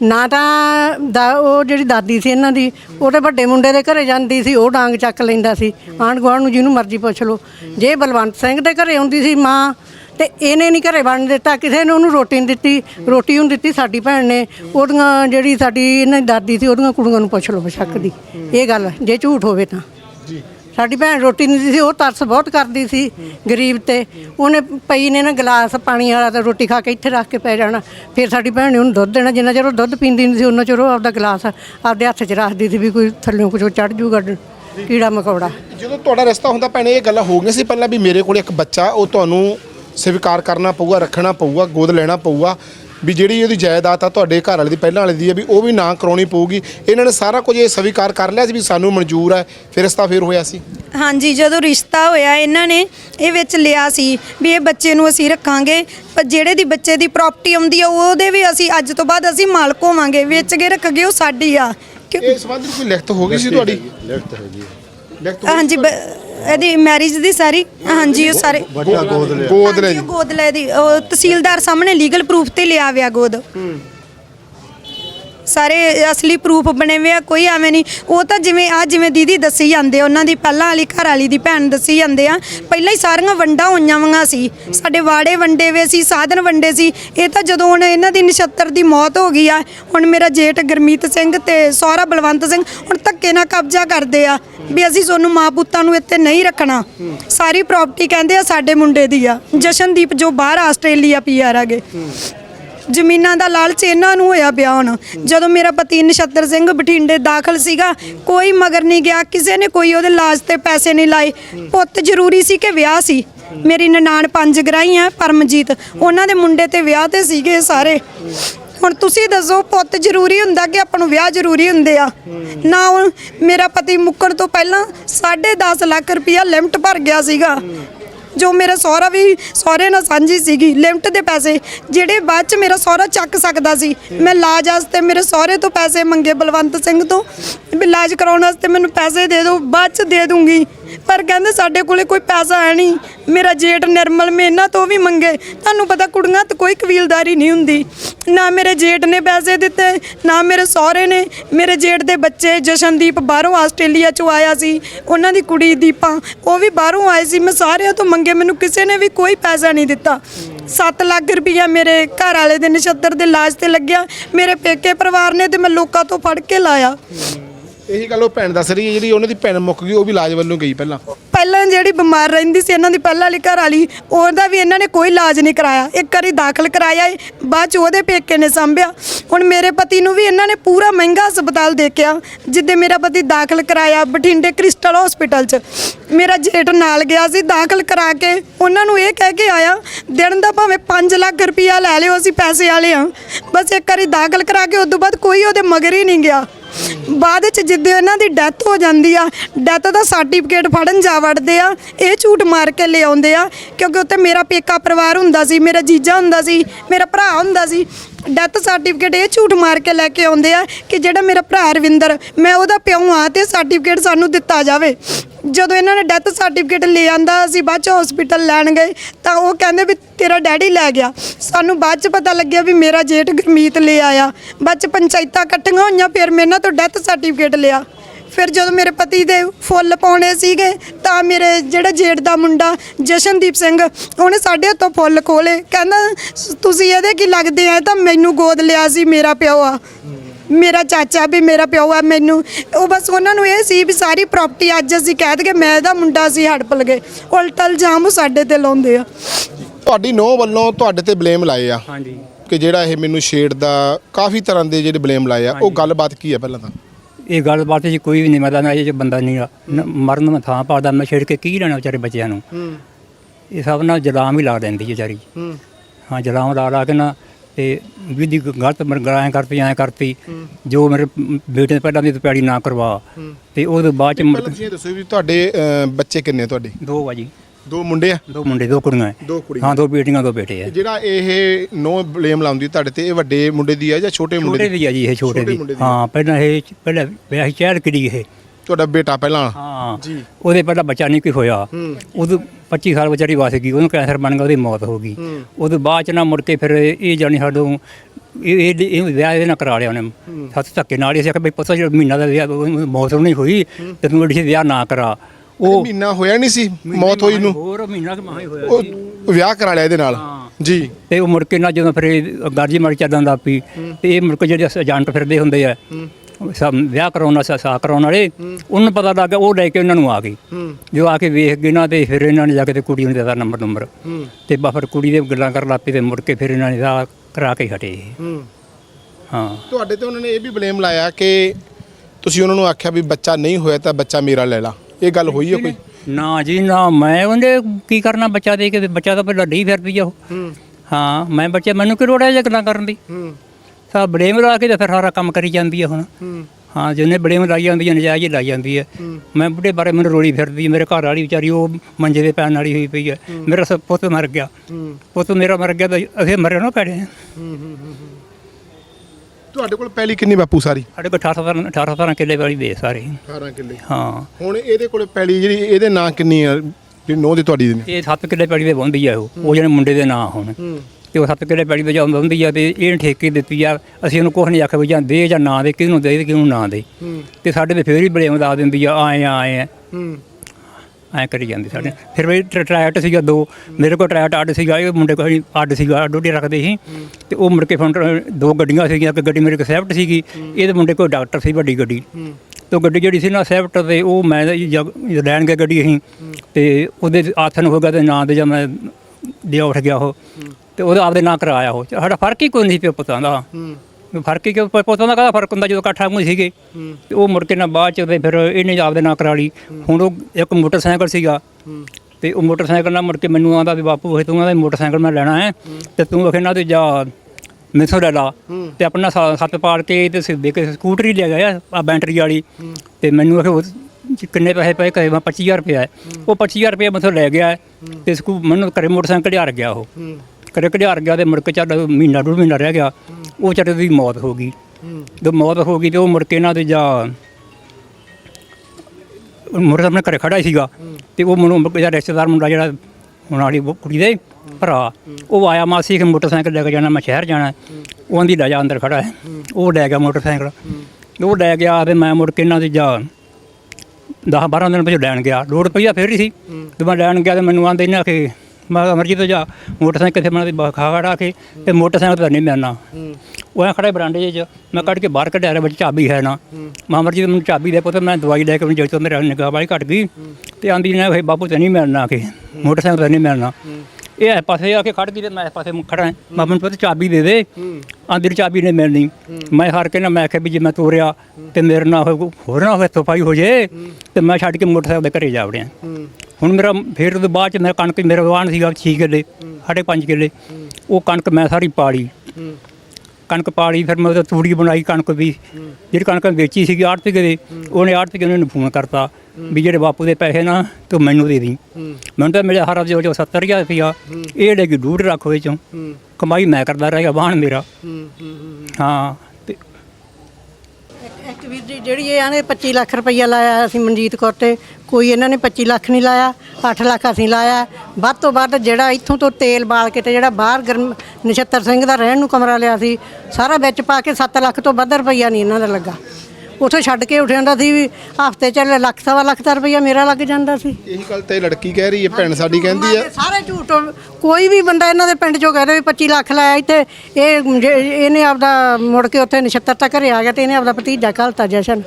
ਨਾ ਤਾਂ ਦਾ ਉਹ ਜਿਹੜੀ ਦਾਦੀ ਸੀ ਇਹਨਾਂ ਦੀ, ਉਹ ਉਹਦੇ ਵੱਡੇ ਮੁੰਡੇ ਦੇ ਘਰੇ ਜਾਂਦੀ ਸੀ, ਉਹ ਡਾਂਗ ਚੱਕ ਲੈਂਦਾ ਸੀ। ਆਂਢ ਗੁਆਂਢ ਨੂੰ ਜਿਹਨੂੰ ਮਰਜ਼ੀ ਪੁੱਛ ਲਓ। ਜੇ ਬਲਵੰਤ ਸਿੰਘ ਦੇ ਘਰੇ ਆਉਂਦੀ ਸੀ ਮਾਂ, ਤੇ ਇਹਨੇ ਨਹੀਂ ਘਰੇ ਬਣ ਦਿੱਤਾ, ਕਿਸੇ ਨੇ ਉਹਨੂੰ ਰੋਟੀ ਨਹੀਂ ਦਿੱਤੀ, ਰੋਟੀ ਉਹਨੂੰ ਦਿੱਤੀ ਸਾਡੀ ਭੈਣ ਨੇ। ਉਹਦੀਆਂ ਜਿਹੜੀ ਸਾਡੀ ਇਹਨਾਂ ਦੀ ਦਾਦੀ ਸੀ, ਉਹਦੀਆਂ ਕੁੜੀਆਂ ਨੂੰ ਪੁੱਛ ਲਓ ਬਸ਼ੱਕ ਦੀ। ਇਹ ਗੱਲ, ਜੇ ਝੂਠ ਹੋਵੇ ਤਾਂ। ਸਾਡੀ ਭੈਣ ਰੋਟੀ ਨਹੀਂ ਦਿੰਦੀ ਸੀ, ਉਹ ਤਰਸ ਬਹੁਤ ਕਰਦੀ ਸੀ ਗਰੀਬ ਤੇ। ਉਹਨੇ ਪਈ ਨੇ ਨਾ ਗਲਾਸ ਪਾਣੀ ਵਾਲਾ ਤੇ ਰੋਟੀ ਖਾ ਕੇ ਇੱਥੇ ਰੱਖ ਕੇ ਪੈ ਜਾਣਾ। ਫਿਰ ਸਾਡੀ ਭੈਣ ਨੇ ਉਹਨੂੰ ਦੁੱਧ ਦੇਣਾ, ਜਿੰਨਾ ਚਿਰ ਉਹ ਦੁੱਧ ਪੀਂਦੀ ਨਹੀਂ ਸੀ ਉਹਨਾਂ ਚਿਰ ਉਹ ਆਪਦਾ ਗਲਾਸ ਆਪਦੇ ਹੱਥ 'ਚ ਰੱਖਦੀ ਸੀ ਵੀ ਕੋਈ ਥੱਲਿਓਂ ਕੁਝ ਚੜ ਜੂਗਾ ਕੀੜਾ ਮਕੌੜਾ। ਜਦੋਂ ਤੁਹਾਡਾ ਰਿਸ਼ਤਾ ਹੁੰਦਾ ਭੈਣੇ, ਇਹ ਗੱਲਾਂ ਹੋ ਗਈਆਂ ਸੀ ਪਹਿਲਾਂ ਵੀ ਮੇਰੇ ਕੋਲ ਇੱਕ ਬੱਚਾ, ਉਹ ਤੁਹਾਨੂੰ ਸਵੀਕਾਰ ਕਰਨਾ ਪਊਗਾ, ਰੱਖਣਾ ਪਊਗਾ, ਗੋਦ ਲੈਣਾ ਪਊਗਾ। ਵੀ ਜਿਹੜੀ ਇਹਦੀ ਜਾਇਦਾਦ ਆ ਤੁਹਾਡੇ ਘਰ ਵਾਲੇ ਦੀ ਪਹਿਲਾਂ ਵਾਲੇ ਦੀ ਹੈ ਵੀ ਉਹ ਵੀ ਨਾ ਕਰਾਉਣੀ ਪਊਗੀ। ਇਹਨਾਂ ਨੇ ਸਾਰਾ ਕੁਝ ਇਹ ਸਵੀਕਾਰ ਕਰ ਲਿਆ ਸੀ ਵੀ ਸਾਨੂੰ ਮਨਜ਼ੂਰ ਹੈ ਫਿਰ ਰਿਸ਼ਤਾ ਫੇਰ ਹੋਇਆ ਸੀ। ਹਾਂਜੀ ਜਦੋਂ ਰਿਸ਼ਤਾ ਹੋਇਆ ਇਹਨਾਂ ਨੇ ਇਹ ਵਿੱਚ ਲਿਆ ਸੀ ਵੀ ਇਹ ਬੱਚੇ ਨੂੰ ਅਸੀਂ ਰੱਖਾਂਗੇ ਪਰ ਜਿਹੜੇ ਦੀ ਬੱਚੇ ਦੀ ਪ੍ਰਾਪਰਟੀ ਆਉਂਦੀ ਆ ਉਹਦੇ ਵੀ ਅਸੀਂ ਅੱਜ ਤੋਂ ਬਾਅਦ ਅਸੀਂ ਮਾਲਕ ਹੋਵਾਂਗੇ ਵੇਚ ਕੇ ਰੱਖ ਗਏ ਉਹ ਸਾਡੀ ਆ। ਕਿ- ਇਸ ਸੰਬੰਧ ਵਿੱਚ ਕੋਈ ਲਿਖਤ ਹੋ ਗਈ ਸੀ ਤੁਹਾਡੀ? ਲਿਖਤ ਹੈਗੀ। ਲਿਖਤ ਹਾਂਜੀ ਬ- ਇਹਦੀ ਮੈਰਿਜ ਦੀ ਸਾਰੀ ਹਾਂਜੀ ਉਹ ਸਾਰੇ। ਬੱਚਾ ਗੋਦ ਲਿਆ। ਗੋਦ ਲੈ ਹਾਂਜੀ, ਉਹ ਗੋਦ ਲੈ ਦੀ ਉਹ ਤਹਿਸੀਲਦਾਰ ਸਾਹਮਣੇ ਲੀਗਲ ਪ੍ਰੂਫ ਤੇ ਲਿਆ ਵਿਆ ਗੋਦ। ਸਾਰੇ ਅਸਲੀ ਪ੍ਰੂਫ ਬਣੇ ਹੋਏ ਆ, ਕੋਈ ਐਵੇਂ ਨਹੀਂ। ਉਹ ਤਾਂ ਜਿਵੇਂ ਆ ਜਿਵੇਂ ਦੀਦੀ ਦੱਸੀ ਜਾਂਦੇ ਆ, ਉਹਨਾਂ ਦੀ ਪਹਿਲਾਂ ਵਾਲੀ ਘਰ ਵਾਲੀ ਦੀ ਭੈਣ ਦੱਸੀ ਜਾਂਦੇ ਆ, ਪਹਿਲਾਂ ਹੀ ਸਾਰੀਆਂ ਵੰਡਾਂ ਹੋਈਆਂ ਵਾਂ ਸੀ। ਸਾਡੇ ਵਾੜੇ ਵੰਡੇ ਵੇ ਸੀ, ਸਾਧਨ ਵੰਡੇ ਸੀ। ਇਹ ਤਾਂ ਜਦੋਂ ਹੁਣ ਇਹਨਾਂ ਦੀ ਨਛੱਤਰ ਦੀ ਮੌਤ ਹੋ ਗਈ ਆ, ਹੁਣ ਮੇਰਾ ਜੇਠ ਗਰਮੀਤ ਸਿੰਘ ਤੇ ਸਹੁਰਾ ਬਲਵੰਤ ਸਿੰਘ ਹੁਣ ਧੱਕੇ ਨਾਲ ਕਬਜ਼ਾ ਕਰਦੇ ਆ ਵੀ ਅਸੀਂ ਤੁਹਾਨੂੰ ਮਾਂ ਪੁੱਤਾਂ ਨੂੰ ਇੱਥੇ ਨਹੀਂ ਰੱਖਣਾ। ਸਾਰੀ ਪ੍ਰਾਪਰਟੀ ਕਹਿੰਦੇ ਆ ਸਾਡੇ ਮੁੰਡੇ ਦੀ ਆ, ਜਸ਼ਨਦੀਪ ਜੋ ਬਾਹਰ ਆਸਟ੍ਰੇਲੀਆ ਪੀਆਰ ਆਗੇ ਜ਼ਮੀਨਾਂ ਦਾ ਲਾਲਚ ਇਹਨਾਂ ਨੂੰ ਹੋਇਆ ਪਿਆ ਹੁਣ। ਜਦੋਂ ਮੇਰਾ ਪਤੀ ਨਛੱਤਰ ਸਿੰਘ ਬਠਿੰਡੇ ਦਾਖਲ ਸੀਗਾ, ਕੋਈ ਮਗਰ ਨਹੀਂ ਗਿਆ, ਕਿਸੇ ਨੇ ਕੋਈ ਉਹਦੇ ਇਲਾਜ ਤੇ ਪੈਸੇ ਨਹੀਂ ਲਾਏ। ਪੁੱਤ ਜ਼ਰੂਰੀ ਸੀ ਕਿ ਵਿਆਹ ਸੀ। ਮੇਰੀ ਨਨਾਣ ਪੰਜ ਗਰਾਈ ਆ, ਪਰਮਜੀਤ। ਉਹਨਾਂ ਦੇ ਮੁੰਡੇ ਤੇ ਵਿਆਹ ਤੇ ਸੀਗੇ ਸਾਰੇ। ਹੁਣ ਤੁਸੀਂ ਦੱਸੋ, ਪੁੱਤ ਜ਼ਰੂਰੀ ਹੁੰਦਾ ਕਿ ਆਪਾਂ ਨੂੰ ਵਿਆਹ ਜ਼ਰੂਰੀ ਹੁੰਦੇ ਆ? ਨਾ ਹੁਣ ਮੇਰਾ ਪਤੀ ਮੁੱਕਣ ਤੋਂ ਪਹਿਲਾਂ 10.5 ਲੱਖ ਰੁਪਇਆ ਲਿਮਟ ਭਰ ਗਿਆ ਸੀਗਾ। ਜੋ ਮੇਰਾ ਸਹੁਰਾ ਵੀ ਸਹੁਰੇ ਨਾਲ ਸਾਂਝੀ ਸੀਗੀ, ਲਿਮਟ ਦੇ ਪੈਸੇ, ਜਿਹੜੇ ਬਾਅਦ ਚ ਮੇਰਾ ਸਹੁਰਾ ਚੱਕ ਸਕਦਾ ਸੀ। ਮੈਂ ਇਲਾਜ ਵਾਸਤੇ ਮੇਰੇ ਸਹੁਰੇ ਤੋਂ ਪੈਸੇ ਮੰਗੇ ਬਲਵੰਤ ਸਿੰਘ ਤੋਂ, ਵੀ ਇਲਾਜ ਕਰਾਉਣ ਵਾਸਤੇ ਮੈਨੂੰ ਪੈਸੇ ਦੇ ਦਿਓ, ਬਾਅਦ ਚ ਦੇ ਦੂੰਗੀ। ਪਰ ਕਹਿੰਦੇ ਸਾਡੇ ਕੋਲੇ ਕੋਈ ਪੈਸਾ ਹੈ ਨਹੀਂ। ਮੇਰਾ ਜੇਠ ਨਿਰਮਲ ਮੈਂ ਇਹਨਾਂ ਤੋਂ ਵੀ ਮੰਗੇ। ਤੁਹਾਨੂੰ ਪਤਾ ਕੁੜੀਆਂ ਤੇ ਕੋਈ ਕਬੀਲਦਾਰੀ ਨਹੀਂ ਹੁੰਦੀ। ਨਾ ਮੇਰੇ ਜੇਠ ਨੇ ਪੈਸੇ ਦਿੱਤੇ, ਨਾ ਮੇਰੇ ਸਹੁਰੇ ਨੇ। ਮੇਰੇ ਜੇਠ ਦੇ ਬੱਚੇ ਜਸ਼ਨਦੀਪ ਬਾਹਰੋਂ ਆਸਟ੍ਰੇਲੀਆ ਚੋਂ ਆਇਆ ਸੀ। ਉਹਨਾਂ ਦੀ ਕੁੜੀ ਦੀਪਾ, ਉਹ ਵੀ ਬਾਹਰੋਂ ਆਏ ਸੀ। ਮੈਂ ਸਾਰਿਆਂ ਤੋਂ ਮੰਗੇ, ਮੈਨੂੰ ਕਿਸੇ ਨੇ ਵੀ ਕੋਈ ਪੈਸਾ ਨਹੀਂ ਦਿੱਤਾ। 7 ਲੱਖ ਰੁਪਈਆ ਮੇਰੇ ਘਰ ਵਾਲੇ ਦੇ ਨਛੱਤਰ ਦੇ ਇਲਾਜ ਤੇ ਲੱਗਿਆ। ਮੇਰੇ ਪੇਕੇ ਪਰਿਵਾਰ ਨੇ ਤੇ ਮੈਂ ਲੋਕਾਂ ਤੋਂ ਫੜ ਕੇ ਲਾਇਆ। ਇਹੀ ਗੱਲ ਉਹ ਭੈਣ ਦੱਸ ਰਹੀ ਹੈ ਜਿਹੜੀ ਉਹਨਾਂ ਦੀ ਭੈਣ ਮੁੱਕ ਗਈ ਉਹ ਵੀ ਇਲਾਜ ਵੱਲੋਂ ਗਈ ਪਹਿਲਾਂ। ਪਹਿਲਾਂ ਜਿਹੜੀ ਬਿਮਾਰ ਰਹਿੰਦੀ ਸੀ ਇਹਨਾਂ ਦੀ ਪਹਿਲਾਂ ਵਾਲੀ ਘਰ ਵਾਲੀ ਉਹਦਾ ਵੀ ਇਹਨਾਂ ਨੇ ਕੋਈ ਇਲਾਜ ਨਹੀਂ ਕਰਾਇਆ। ਇੱਕ ਵਾਰੀ ਦਾਖਲ ਕਰਾਇਆ ਏ, ਬਾਅਦ ਚ ਉਹਦੇ ਪੇਕੇ ਨੇ ਸੰਭਿਆ। ਹੁਣ ਮੇਰੇ ਪਤੀ ਨੂੰ ਵੀ ਇਹਨਾਂ ਨੇ ਪੂਰਾ ਮਹਿੰਗਾ ਹਸਪਤਾਲ ਦੇਖਿਆ ਜਿੱਦੇ ਮੇਰਾ ਪਤੀ ਦਾਖਲ ਕਰਾਇਆ ਬਠਿੰਡੇ ਕ੍ਰਿਸਟਲ ਹਸਪੀਟਲ 'ਚ। ਮੇਰਾ ਜੇਠ ਨਾਲ ਗਿਆ ਸੀ ਦਾਖਲ ਕਰਾ ਕੇ ਉਹਨਾਂ ਨੂੰ ਇਹ ਕਹਿ ਕੇ ਆਇਆ ਦਿਨ ਦਾ ਭਾਵੇਂ 5 ਲੱਖ ਰੁਪਇਆ ਲੈ ਲਿਓ ਅਸੀਂ ਪੈਸੇ ਵਾਲੇ ਆ। ਬਸ ਇੱਕ ਵਾਰੀ ਦਾਖਲ ਕਰਾ ਕੇ ਉਸ ਤੋਂ ਬਾਅਦ ਕੋਈ ਉਹਦੇ ਮਗਰ ਹੀ ਨਹੀਂ ਗਿਆ। ਬਾਅਦ ਵਿੱਚ ਜਿੱਦੇ ਇਹਨਾਂ ਦੀ ਡੈਥ ਹੋ ਜਾਂਦੀ ਆ ਡੈਥ ਦਾ ਸਰਟੀਫਿਕੇਟ ਫੜਨ ਜਾ ਵੜਦੇ ਆ, ਇਹ ਝੂਠ ਮਾਰ ਕੇ ਲੈ ਆਉਂਦੇ ਆ, ਕਿਉਂਕਿ ਉੱਤੇ ਮੇਰਾ ਪੇਕਾ ਪਰਿਵਾਰ ਹੁੰਦਾ ਸੀ, ਮੇਰਾ ਜੀਜਾ ਹੁੰਦਾ ਸੀ, ਮੇਰਾ ਭਰਾ ਹੁੰਦਾ ਸੀ। ਡੈਥ ਸਰਟੀਫਿਕੇਟ ਇਹ ਝੂਠ ਮਾਰ ਕੇ ਲੈ ਕੇ ਆਉਂਦੇ ਆ ਕਿ ਜਿਹੜਾ ਮੇਰਾ ਭਰਾ ਰਵਿੰਦਰ, ਮੈਂ ਉਹਦਾ ਪਿਓ ਆ ਤੇ ਸਰਟੀਫਿਕੇਟ ਸਾਨੂੰ ਦਿੱਤਾ ਜਾਵੇ। ਜਦੋਂ ਇਹਨਾਂ ਨੇ ਡੈਥ ਸਰਟੀਫਿਕੇਟ ਲੈ ਆਂਦਾ, ਅਸੀਂ ਬਾਅਦ ਚ ਹਸਪੀਟਲ ਲੈਣ ਗਏ, ਤਾਂ ਉਹ ਕਹਿੰਦੇ ਵੀ ਤੇਰਾ ਡੈਡੀ ਲੈ ਗਿਆ। ਸਾਨੂੰ ਬਾਅਦ ਚ ਪਤਾ ਲੱਗਿਆ ਵੀ ਮੇਰਾ ਜੇਠ ਗੁਰਮੀਤ ਲੈ ਆਇਆ। ਬਾਅਦ ਚ ਪੰਚਾਇਤਾਂ ਇਕੱਠੀਆਂ ਹੋਈਆਂ, ਫਿਰ ਮੈਂ ਇਹਨਾਂ ਤੋਂ ਡੈਥ ਸਰਟੀਫਿਕੇਟ ਲਿਆ। ਫਿਰ ਜਦੋਂ ਮੇਰੇ ਪਤੀ ਦੇ ਫੁੱਲ ਪਾਉਣੇ ਸੀਗੇ, ਤਾਂ ਮੇਰੇ ਜਿਹੜਾ ਜੇਠ ਦਾ ਮੁੰਡਾ ਜਸ਼ਨਦੀਪ ਸਿੰਘ, ਉਹਨੇ ਸਾਡੇ ਹੱਥੋਂ ਫੁੱਲ ਖੋਲੇ ਕਹਿੰਦਾ, ਤੁਸੀਂ ਇਹਦੇ ਕੀ ਲੱਗਦੇ ਆ? ਇਹ ਤਾਂ ਮੈਨੂੰ ਗੋਦ ਲਿਆ ਸੀ, ਮੇਰਾ ਪਿਓ ਆ। ਮੇਰਾ ਚਾਚਾ ਵੀ ਮੇਰਾ ਪਿਓ ਆ ਮੈਨੂੰ। ਉਹ ਬਸ ਉਹਨਾਂ ਨੂੰ ਇਹ ਸੀ ਵੀ ਸਾਰੀ ਪ੍ਰਾਪਰਟੀ ਅੱਜ ਅਸੀਂ ਕਹਿ ਦਈਏ ਮੈਂ ਇਹਦਾ ਮੁੰਡਾ ਸੀ ਹੜਪਲ ਗਏ ਉਲਟਾ ਇਲਜ਼ਾਮ ਉਹ ਸਾਡੇ ਤੇ ਲਾਉਂਦੇ ਆ। ਤੁਹਾਡੀ ਨੋ ਵੱਲੋਂ ਤੁਹਾਡੇ ਤੇ ਬਲੇਮ ਲਾਏ ਆ। ਹਾਂਜੀ। ਕਿ ਜਿਹੜਾ ਇਹ ਮੈਨੂੰ ਛੇੜ ਦਾ ਕਾਫੀ ਤਰ੍ਹਾਂ ਦੇ ਜਿਹੜੇ ਬਲੇਮ ਲਾਏ ਆ। ਉਹ ਗੱਲਬਾਤ ਕੀ ਹੈ ਪਹਿਲਾਂ ਤਾਂ? ਇਹ ਗੱਲਬਾਤ ਜੀ ਕੋਈ ਵੀ ਨਹੀਂ ਮਰਦਾ ਨਾ ਇਹ 'ਚ ਬੰਦਾ ਨਹੀਂ। ਨ- ਮਰਨ ਨੂੰ ਮੈਂ ਥਾਂ ਪਾਦਾ ਮੈਂ ਛੇੜ ਕੇ ਕੀ ਲੈਣਾ ਵਿਚਾਰੇ ਬੱਚਿਆਂ ਨੂੰ? ਇਹ ਸਭ ਨਾਲ ਜਲਾਮ ਹੀ ਲਾ ਦਿੰਦੀ ਹੈ ਵਿਚਾਰੀ। ਹਾਂ ਜਲਾਮ ਲਾ ਲਾ ਕੇ ਨਾ ਤੇ ਵਿਧੀ ਗਲਤ ਮਰਗਾਂ ਕਰਤੀ ਐਂ ਕਰਤੀ। ਜੋ ਮੇਰੇ ਬੇਟੇ ਨੇ ਪਹਿਲਾਂ ਦੀ ਪੈੜੀ ਨਾ ਕਰਵਾ। ਤੇ ਉਹਦੇ ਬਾਅਦ ਚ ਮੁੜ ਤੁਸੀਂ ਇਹ ਦੱਸੋ ਵੀ ਤੁਹਾਡੇ ਅਹ, ਬੱਚੇ ਕਿੰਨੇ ਤੁਹਾਡੇ? ਦੋ ਵਾ ਜੀ। ਦੋ ਮੁੰਡੇ ਆ? ਦੋ ਮੁੰਡੇ ਦੋ ਕੁੜੀਆਂ। ਹੈ। ਦੋ ਕੁੜੀਆਂ। ਹਾਂ ਦੋ ਬੇਟੀਆਂ ਦੋ ਬੇਟੇ ਆ। ਜਿਹੜਾ ਇਹ ਨੋ ਬਲੇਮ ਲਾਉਂਦੀ ਤੁਹਾਡੇ ਤੇ ਇਹ ਵੱਡੇ ਮੁੰਡੇ ਦੀ ਆ ਜਾਂ ਛੋਟੇ ਮੁੰਡੇ ਛੋਟੇ ਦੀ? ਦੀ ਆ ਜੀ ਇਹ ਛੋਟੇ ਛੋਟੇ ਦੀ। ਮੁੰਡੇ ਦੀ। ਹਾਂ ਪਹਿਲਾਂ ਇਹ ਪਹਿਲਾਂ ਵਿਆਹ ਸੀ ਚਹਿਲ ਕਿੜੀ ਇਹ? ਤੁਹਾਡਾ ਬੇਟਾ ਪਹਿਲਾਂ ਹਾਂ। ਜੀ। ਉਹਦੇ ਪਹਿਲਾਂ ਬੱਚਾ ਨਹੀਂ ਕੋਈ ਹੋਇਆ। ਉਦੋਂ 25 ਸਾਲ ਵਿਚਾਰੀ ਵਸ ਗਈ ਉਹਨੂੰ ਕੈਂਸਰ ਬਣ ਗਿਆ ਉਹਦੀ ਮੌਤ ਹੋ ਗਈ। ਉਦੋਂ ਬਾਅਦ ਚ ਨਾ ਮੁੜ ਕੇ ਫਿਰ ਇਹ ਜਾਣੀ ਸਾਡੋਂ ਇਹ ਇਹ ਇਹ ਵਿਆਹ ਇਹਦੇ ਨਾਲ ਕਰਾ ਲਿਆ ਉਹਨੇ। ਸੱਤ ਧੱਕੇ ਨਾਲ ਹੀ ਅਸੀਂ ਆਖਿਆ ਵੀ ਪੁੱਤ ਜਿਹੜਾ ਮਹੀਨਾ ਦਾ ਵਿਆਹ ਮੌਤ ਨਹੀਂ ਹੋਈ ਤੇ ਤੂੰ ਅੜੀ ਵਿਆਹ ਨਾ ਕਰਾ। ਉਹ ਮਹੀਨਾ ਹੋਇਆ ਨਹੀਂ ਸੀ? ਮੌਤ ਹੋਈ ਨੂੰ? ਹੋਰ ਮਹੀਨਾ ਕਿ ਮਾਹ ਹੀ ਹੋਇਆ ਉਹ ਵਿਆਹ ਕਰਾ ਲਿਆ ਇਹਦੇ ਨਾਲ? ਜੀ। ਤੇ ਉਹ ਮੁੜ ਕੇ ਨਾ ਜਦੋਂ ਫਿਰ ਇਹ ਗਰਜੀ ਮਰ ਚੱਲਣ ਦਾ ਪੀ ਤੇ ਇਹ ਮੁੜ ਕੇ ਜਿਹੜੇ ਏਜੰਟ ਫਿਰਦੇ ਹੁੰਦੇ ਆ ਸਭ ਵਿਆਹ ਕਰਾਉਣਾ ਸਾ ਸਾ ਕਰਾਉਣ ਵਾਲੇ ਉਹਨੂੰ ਪਤਾ ਲੱਗ ਗਿਆ ਉਹ ਲੈ ਕੇ ਉਹਨਾਂ ਨੂੰ ਆ ਗਈ ਜੋ ਆ ਕੇ ਵੇਖ ਗਏ ਨਾ ਤੇ ਫਿਰ ਇਹਨਾਂ ਨੇ ਜਾ ਕੇ ਤੇ ਕੁੜੀ ਨੂੰ ਦਿੱਤਾ ਨੰਬਰ ਨੰਬਰ। ਤੇ ਬਾ ਫਿਰ ਕੁੜੀ ਦੇ ਗੱਲਾਂ ਕਰਨ ਲੱਗ ਪਈ ਤੇ ਮੁੜ ਕੇ ਫਿਰ ਇਹਨਾਂ ਨੇ ਵਿਆਹ ਕਰਾ ਕੇ ਹਟੇ। ਹਾਂ। ਤੁਹਾਡੇ ਤੇ ਉਹਨਾਂ ਨੇ ਇਹ ਵੀ ਬਲੇਮ ਲਾਇਆ ਕਿ ਤੁਸੀਂ ਉਹਨਾਂ ਨੂੰ ਆਖਿਆ ਵੀ ਬੱਚਾ ਨਹੀਂ ਹੋਇਆ ਤਾਂ ਬੱਚਾ ਮੇਰਾ ਲੈ ਲਾ। ਇਹ ਗੱਲ ਹੋਈ ਹੈ ਕੋਈ? ਨਾ ਜੀ ਨਾ। ਮੈਂ ਉਹਨੇ ਕੀ ਕਰਨਾ ਬੱਚਾ ਦੇ ਕੇ? ਬੱਚਾ ਤਾਂ ਪਹਿਲਾਂ ਡਈ ਫਿਰਦੀ ਆ ਉਹ। ਹਾਂ। ਮੈਂ ਬੱਚੇ ਮੈਨੂੰ ਕਿ ਲੋੜ ਹੈ ਇਹ ਗੱਲਾਂ ਕਰਨ ਦੀ? ਸਾ ਬਲੇਮ ਲਾ ਕੇ ਤਾਂ ਫਿਰ ਸਾਰਾ ਕੰਮ ਕਰੀ ਜਾਂਦੀ ਹੈ ਹੁਣ। ਹਾਂ। ਜਿਹਨੇ ਬਲੇਮ ਲਾਈ ਜਾਂਦੀ ਹੈ ਨਜਾਇਜ਼ ਹੀ ਲਾਈ ਜਾਂਦੀ ਹੈ। ਮੈਂ ਬੁੱਢੇ ਬਾਰੇ ਮੈਨੂੰ ਰੋਲੀ ਫਿਰਦੀ ਹੈ, ਮੇਰੇ ਘਰ ਵਾਲੀ ਵਿਚਾਰੀ ਉਹ ਮੰਜੇ ਦੇ ਪੈਣ ਵਾਲੀ ਹੋਈ ਪਈ ਹੈ। ਮੇਰਾ ਸ- ਪੁੱਤ ਮਰ ਗਿਆ। ਪੁੱਤ ਮੇਰਾ ਮਰ ਗਿਆ ਤਾਂ ਅਸੀਂ ਮਰੇ ਨਾ ਪੈੜੇ ਤੁਹਾਡੇ ਕੋਲ ਪਹਿਲੀ ਕਿੰਨੀ ਬਾਪੂ ਸਾਰੀ? ਸਾਡੇ ਕੋਲ 18 17 18 17 ਕਿੱਲੇ ਵਾਲੀ ਦੇ ਸਾਰੇ। 18 ਕਿੱਲੇ। ਹਾਂ। ਹੁਣ ਇਹਦੇ ਕੋਲ ਪਹਿਲੀ ਜਿਹੜੀ ਇਹਦੇ ਨਾਂ ਕਿੰਨੀ ਆ? ਨੋ ਦੀ ਤੁਹਾਡੀ ਦੀ ਇਹ 7 ਕਿੱਲੇ ਪੈੜੀ ਦੇ ਬੰਦੀ ਆ ਉਹ। ਉਹ ਜਿਹੜੇ ਮੁੰਡੇ ਦੇ ਨਾਂ ਹੁਣ। ਤੇ ਉਹ 7 ਕਿੱਲੇ ਪੈੜੀ ਜਾਂਦਾ ਹੁੰਦੀ ਆ ਤੇ ਇਹ ਠੇਕੇ ਦਿੱਤੀ ਆ ਅਸੀਂ ਉਹਨੂੰ ਕੁਝ ਨਹੀਂ ਆਖਿਆ ਵੀ ਜਾਂ ਦੇ ਜਾਂ ਨਾ ਦੇ ਕਿਹਨੂੰ ਦੇ ਤੇ ਕਿਹਨੂੰ ਨਾ ਦੇ। ਤੇ ਸਾਡੇ ਤੇ ਫੇਰ ਹੀ ਬੜੇ ਮਦਦ ਦਿੰਦੀ ਆ ਆਏ ਆਏ ਆ। ਐ ਕਰੀ ਜਾਂਦੀ ਸਾਡੇ। ਫਿਰ ਵੀ ਟਰ- ਟਰੈਕਟ ਸੀਗਾ ਦੋ ਮੇਰੇ ਕੋਲ ਟਰੈਕਟ ਅੱਡ ਸੀਗਾ ਇਹ ਮੁੰਡੇ ਕੋਲ ਅੱਡ ਸੀਗਾ ਡੋਡੀ ਰੱਖਦੇ ਸੀ। ਤੇ ਉਹ ਮੁੜ ਕੇ ਟਰ- ਦੋ ਗੱਡੀਆਂ ਸੀਗੀਆਂ ਇੱਕ ਗੱਡੀ ਮੇਰੇ ਕੋਲ ਸੈਫਟ ਸੀਗੀ ਇਹਦੇ ਮੁੰਡੇ ਕੋਲ ਡਾਕਟਰ ਸੀ ਵੱਡੀ ਗੱਡੀ। ਤੇ ਗੱਡੀ ਜਿਹੜੀ ਸੀ ਨਾ ਸੈਫਟ ਤੇ ਉਹ ਮੈਂ ਲੈਣ ਗਿਆ ਗੱਡੀ ਅਸੀਂ ਤੇ ਉਹਦੇ ਆਥਨ ਹੋ ਗਿਆ ਤੇ ਨਾਂ ਦੇ ਜਾਂ ਮੈਂ ਦੇ ਉੱਠ ਗਿਆ ਉਹ। ਤੇ ਉਹਦਾ ਆਪਦੇ ਨਾਂ ਕਰਾਇਆ ਉਹ। ਸਾਡਾ ਫ਼ਰਕ ਹੀ ਕੋਈ ਨਹੀਂ ਪਿਆ ਪੁੱਤਾਂ ਦਾ। ਫ਼ਰਕ ਹੀ ਕਿਉਂ? ਪ- ਪੁੱਤਾਂ ਦਾ ਕਾਹਦਾ ਫ਼ਰਕ ਹੁੰਦਾ ਜਦੋਂ ਇਕੱਠਾ ਹੋਏ ਸੀਗੇ? ਤੇ ਉਹ ਮੁੜ ਕੇ ਨਾ ਬਾਅਦ ਚ ਫਿਰ ਇਹਨੇ ਆਪਦੇ ਨਾਂ ਕਰਾ ਲਈ। ਹੁਣ ਉਹ ਇੱਕ ਮੋਟਰਸਾਈਕਲ ਸੀਗਾ। ਤੇ ਉਹ ਮੋਟਰਸਾਈਕਲ ਨਾਲ ਮੁੜ ਕੇ ਮੈਨੂੰ ਆਂਦਾ ਵੀ ਬਾਪੂ ਇਹ ਤੂੰ ਆਂਦਾ ਮੋਟਰਸਾਈਕਲ ਮੈਂ ਲੈਣਾ ਹੈ ਤੇ ਤੂੰ ਅਖੇ ਨਾ ਤੇ ਜਾ ਮੈਥੋਂ ਲੈ ਲਾ। ਤੇ ਆਪਣਾ ਸੱਤ ਪਾੜ ਕੇ ਤੇ ਸਿੱਧੇ ਕੇ ਸਕੂਟਰੀ ਲੈ ਗਿਆ ਆ ਬੈਟਰੀ ਵਾਲੀ। ਤੇ ਮੈਨੂੰ ਅਖੇ ਕਿੰਨੇ ਪੈਸੇ ਪਏ? ਕਹੇ ਮੈਂ 25000 ਰੁਪਏ ਉਹ 25000 ਰੁਪਏ ਮੈਥੋਂ ਲੈ ਗਿਆ। ਤੇ ਸਕੂ ਮੈਨੂੰ ਕਰੇ ਮੋਟਰਸਾਈਕਲ ਝਾਰ ਗਿਆ ਉਹ। ਕਰੇ ਝਾਰ ਗਿਆ ਤੇ ਮੁੜ ਕੇ ਚੱਲ ਮਹੀਨਾ ਡੂਢ ਮਹੀਨਾ ਰਹਿ ਗਿਆ, ਉਹ ਚੱਟ ਦੀ ਮੌਤ ਹੋ ਗਈ। ਜਦੋਂ ਮੌਤ ਹੋ ਗਈ ਤੇ ਉਹ ਮੁੜ ਕੇ ਇਹਨਾਂ ਤੇ ਜਾ ਮੁੰਡਾ ਆਪਣੇ ਘਰੇ ਖੜਾ ਹੀ ਸੀਗਾ ਤੇ ਉਹ ਮੈਨੂੰ ਜਿਹੜਾ ਰਿਸ਼ਤੇਦਾਰ ਮੁੰਡਾ ਜਿਹੜਾ ਹੁਣ ਵਾਲੀ ਕੁੜੀ ਦੇ ਭਰਾ, ਉਹ ਆਇਆ ਮਾਸੀ ਕਿ ਮੋਟਰਸਾਈਕਲ ਲੈ ਕੇ ਜਾਣਾ, ਮੈਂ ਸ਼ਹਿਰ ਜਾਣਾ। ਉਹ ਆਂਦੀ, ਲੈ ਜਾ, ਅੰਦਰ ਖੜਾ ਹੈ। ਉਹ ਲੈ ਗਿਆ ਮੋਟਰਸਾਈਕਲ। ਉਹ ਲੈ ਗਿਆ ਤੇ ਮੈਂ ਮੁੜ ਕੇ ਇਹਨਾਂ ਦੀ ਜਾ 10 12 ਦਿਨ ਪਿਛੇ ਲੈਣ ਗਿਆ। ਲੋੜ ਰੁਪਈਆ ਫੇਰ ਹੀ ਸੀ। ਤੇ ਮੈਂ ਲੈਣ ਗਿਆ ਤੇ ਮੈਨੂੰ ਆਂਦੇ ਇਹਨਾਂ ਕਿ ਮੈਂ ਅਮਰਜੀਤ ਜਾ, ਮੋਟਰਸਾਈਕਲ ਕਿੱਥੇ ਬਣਾ ਖਾ ਖੜਾ ਕੇ ਤੇ ਮੋਟਰਸਾਈਕਲ ਤਾਂ ਨਹੀਂ ਮਿਲਣਾ ਉਹ ਐਂ ਖੜਾ ਬਰਾਂਡੇ 'ਚ, ਮੈਂ ਕੱਢ ਕੇ ਬਾਹਰ ਕੱਢਿਆ ਰਿਹਾ ਵਿੱਚ ਚਾਬੀ ਹੈ ਨਾ। ਮੈਂ ਅਮਰਜੀਤ, ਮੈਨੂੰ ਚਾਬੀ ਦੇ ਪੁੱਤ, ਮੈਂ ਦਵਾਈ ਲੈ ਕੇ ਮੈਨੂੰ ਜਦੋਂ ਮੇਰਾ ਨਿਗਾਹ ਵਾਲੀ ਘਟ ਗਈ। ਤੇ ਆਂਦੀ ਨੇ ਇਹ ਬਾਪੂ ਤੇ ਨਹੀਂ ਮਿਲਣਾ ਕਿ, ਮੋਟਰਸਾਈਕਲ ਤੇ ਨਹੀਂ ਮਿਲਣਾ ਇਹ ਇਸ ਪਾਸੇ ਆ ਕੇ ਖੜ ਗਈ ਤੇ ਮੈਂ ਇਸ ਪਾਸੇ ਖੜਾ ਹਾਂ। ਮੈਂ ਮੈਨੂੰ ਪੁੱਤ ਚਾਬੀ ਦੇ ਦੇ। ਆਂਦੀ ਨੂੰ, ਚਾਬੀ ਨਹੀਂ ਮਿਲਣੀ। ਮੈਂ ਹਰ ਕੇ ਨਾ, ਮੈਂ ਆਖਿਆ ਵੀ ਜੇ ਮੈਂ ਤੋਰਿਆ ਤੇ ਮੇਰੇ ਨਾਲ ਹੋਏ ਹੋਰ ਨਾ ਹੋਵੇ ਸਫ਼ਾਈ ਹੋ ਜੇ ਤੇ ਮੈਂ ਛੱਡ ਕੇ ਮੋਟਰਸਾਈਕਲ ਦੇ ਘਰੇ ਜਾ ਵੜਿਆ। ਹੁਣ ਮੇਰਾ ਫੇਰ ਉਹਦੇ ਬਾਅਦ ਚ ਮੇਰਾ ਕਣਕ ਮੇਰਾ ਵਾਹਣ ਸੀਗਾ 6 ਕਿੱਲੇ, ਸਾਢੇ ਪੰਜ ਕਿੱਲੇ। ਉਹ ਕਣਕ ਮੈਂ ਸਾਰੀ ਪਾੜੀ ਕਣਕ ਪਾੜੀ ਫਿਰ ਮੈਂ ਉਹਦਾ ਤੂੜੀ ਬਣਾਈ ਕਣਕ ਵੀ। ਜਿਹੜੀ ਕਣਕ ਮੈਂ ਵੇਚੀ ਸੀਗੀ ਆੜਤੀ ਦੇ, ਉਹਨੇ ਆੜਤੀ ਨੂੰ ਫੋਨ ਕਰਤਾ ਵੀ ਜਿਹੜੇ ਬਾਪੂ ਦੇ ਪੈਸੇ ਨਾ, ਤੂੰ ਮੈਨੂੰ ਦੇ ਦੀ। ਮੈਨੂੰ ਤਾਂ ਮੇਰੇ ਹਰ ਜੋ 70000 ਰੁਪਇਆ। ਇਹ ਲੈ ਕੇ ਡੂਢ ਰੱਖ ਹੋਏ ਚੋਂ। ਕਮਾਈ ਮੈਂ ਕਰਦਾ ਰਹਿ ਗਿਆ ਵਾਹਣ ਮੇਰਾ। ਹਾਂ। ਇੱਕ ਵੀਰ ਜੀ, ਜਿਹੜੀ ਇਹਨਾਂ ਨੇ 25 ਲੱਖ ਰੁਪਈਆ ਲਾਇਆ ਅਸੀਂ ਮਨਜੀਤ ਕੌਰ ਤੇ, ਕੋਈ ਇਹਨਾਂ ਨੇ 25 ਲੱਖ ਨਹੀਂ ਲਾਇਆ 8 ਲੱਖ ਅਸੀਂ ਲਾਇਆ। ਵੱਧ ਤੋਂ ਵੱਧ ਜਿਹੜਾ ਇੱਥੋਂ ਤੋਂ ਤੇਲ ਬਾਲ ਕੇ ਤੇ ਜਿਹੜਾ ਬਾਹਰ ਗਰਮ ਨਛੱਤਰ ਸਿੰਘ ਦਾ ਰਹਿਣ ਨੂੰ ਕਮਰਾ ਲਿਆ ਸੀ, ਸਾਰਾ ਵਿੱਚ ਪਾ ਕੇ 7 ਲੱਖ ਤੋਂ ਵੱਧ ਰੁਪਈਆ ਨਹੀਂ ਇਹਨਾਂ ਦਾ ਲੱਗਾ। ਉੱਥੇ ਛੱਡ ਕੇ ਉੱਠ ਜਾਂਦਾ ਸੀ ਵੀ ਹਫ਼ਤੇ ਚੱਲ ਲੱਖ ਸਵਾ ਲੱਖ ਦਾ ਰੁਪਈਆ ਮੇਰਾ ਲੱਗ ਜਾਂਦਾ ਸੀ। ਇਹੀ ਗੱਲ ਤੇ ਲੜਕੀ ਕਹਿ ਰਹੀ ਹੈ ਭੈਣ ਸਾਡੀ ਕਹਿੰਦੀ ਹੈ। ਸਾਰੇ ਝੂਠ ਕੋਈ ਵੀ ਬੰਦਾ ਇਹਨਾਂ ਦੇ ਪਿੰਡ ਚੋਂ ਕਹਦੇ ਵੀ 25 ਲੱਖ ਲਾਇਆ ਇੱਥੇ ਇਹ ਜੇ- ਇਹਨੇ ਆਪਦਾ ਮੁੜ ਕੇ ਉੱਥੇ ਨਛੱਤਰ ਤੱਕ ਘਰੇ ਆ ਗਿਆ ਤੇ ਇਹਨੇ ਆਪਦਾ ਭਤੀਜਾ ਘਲਤਾ ਜਸ਼ਨ।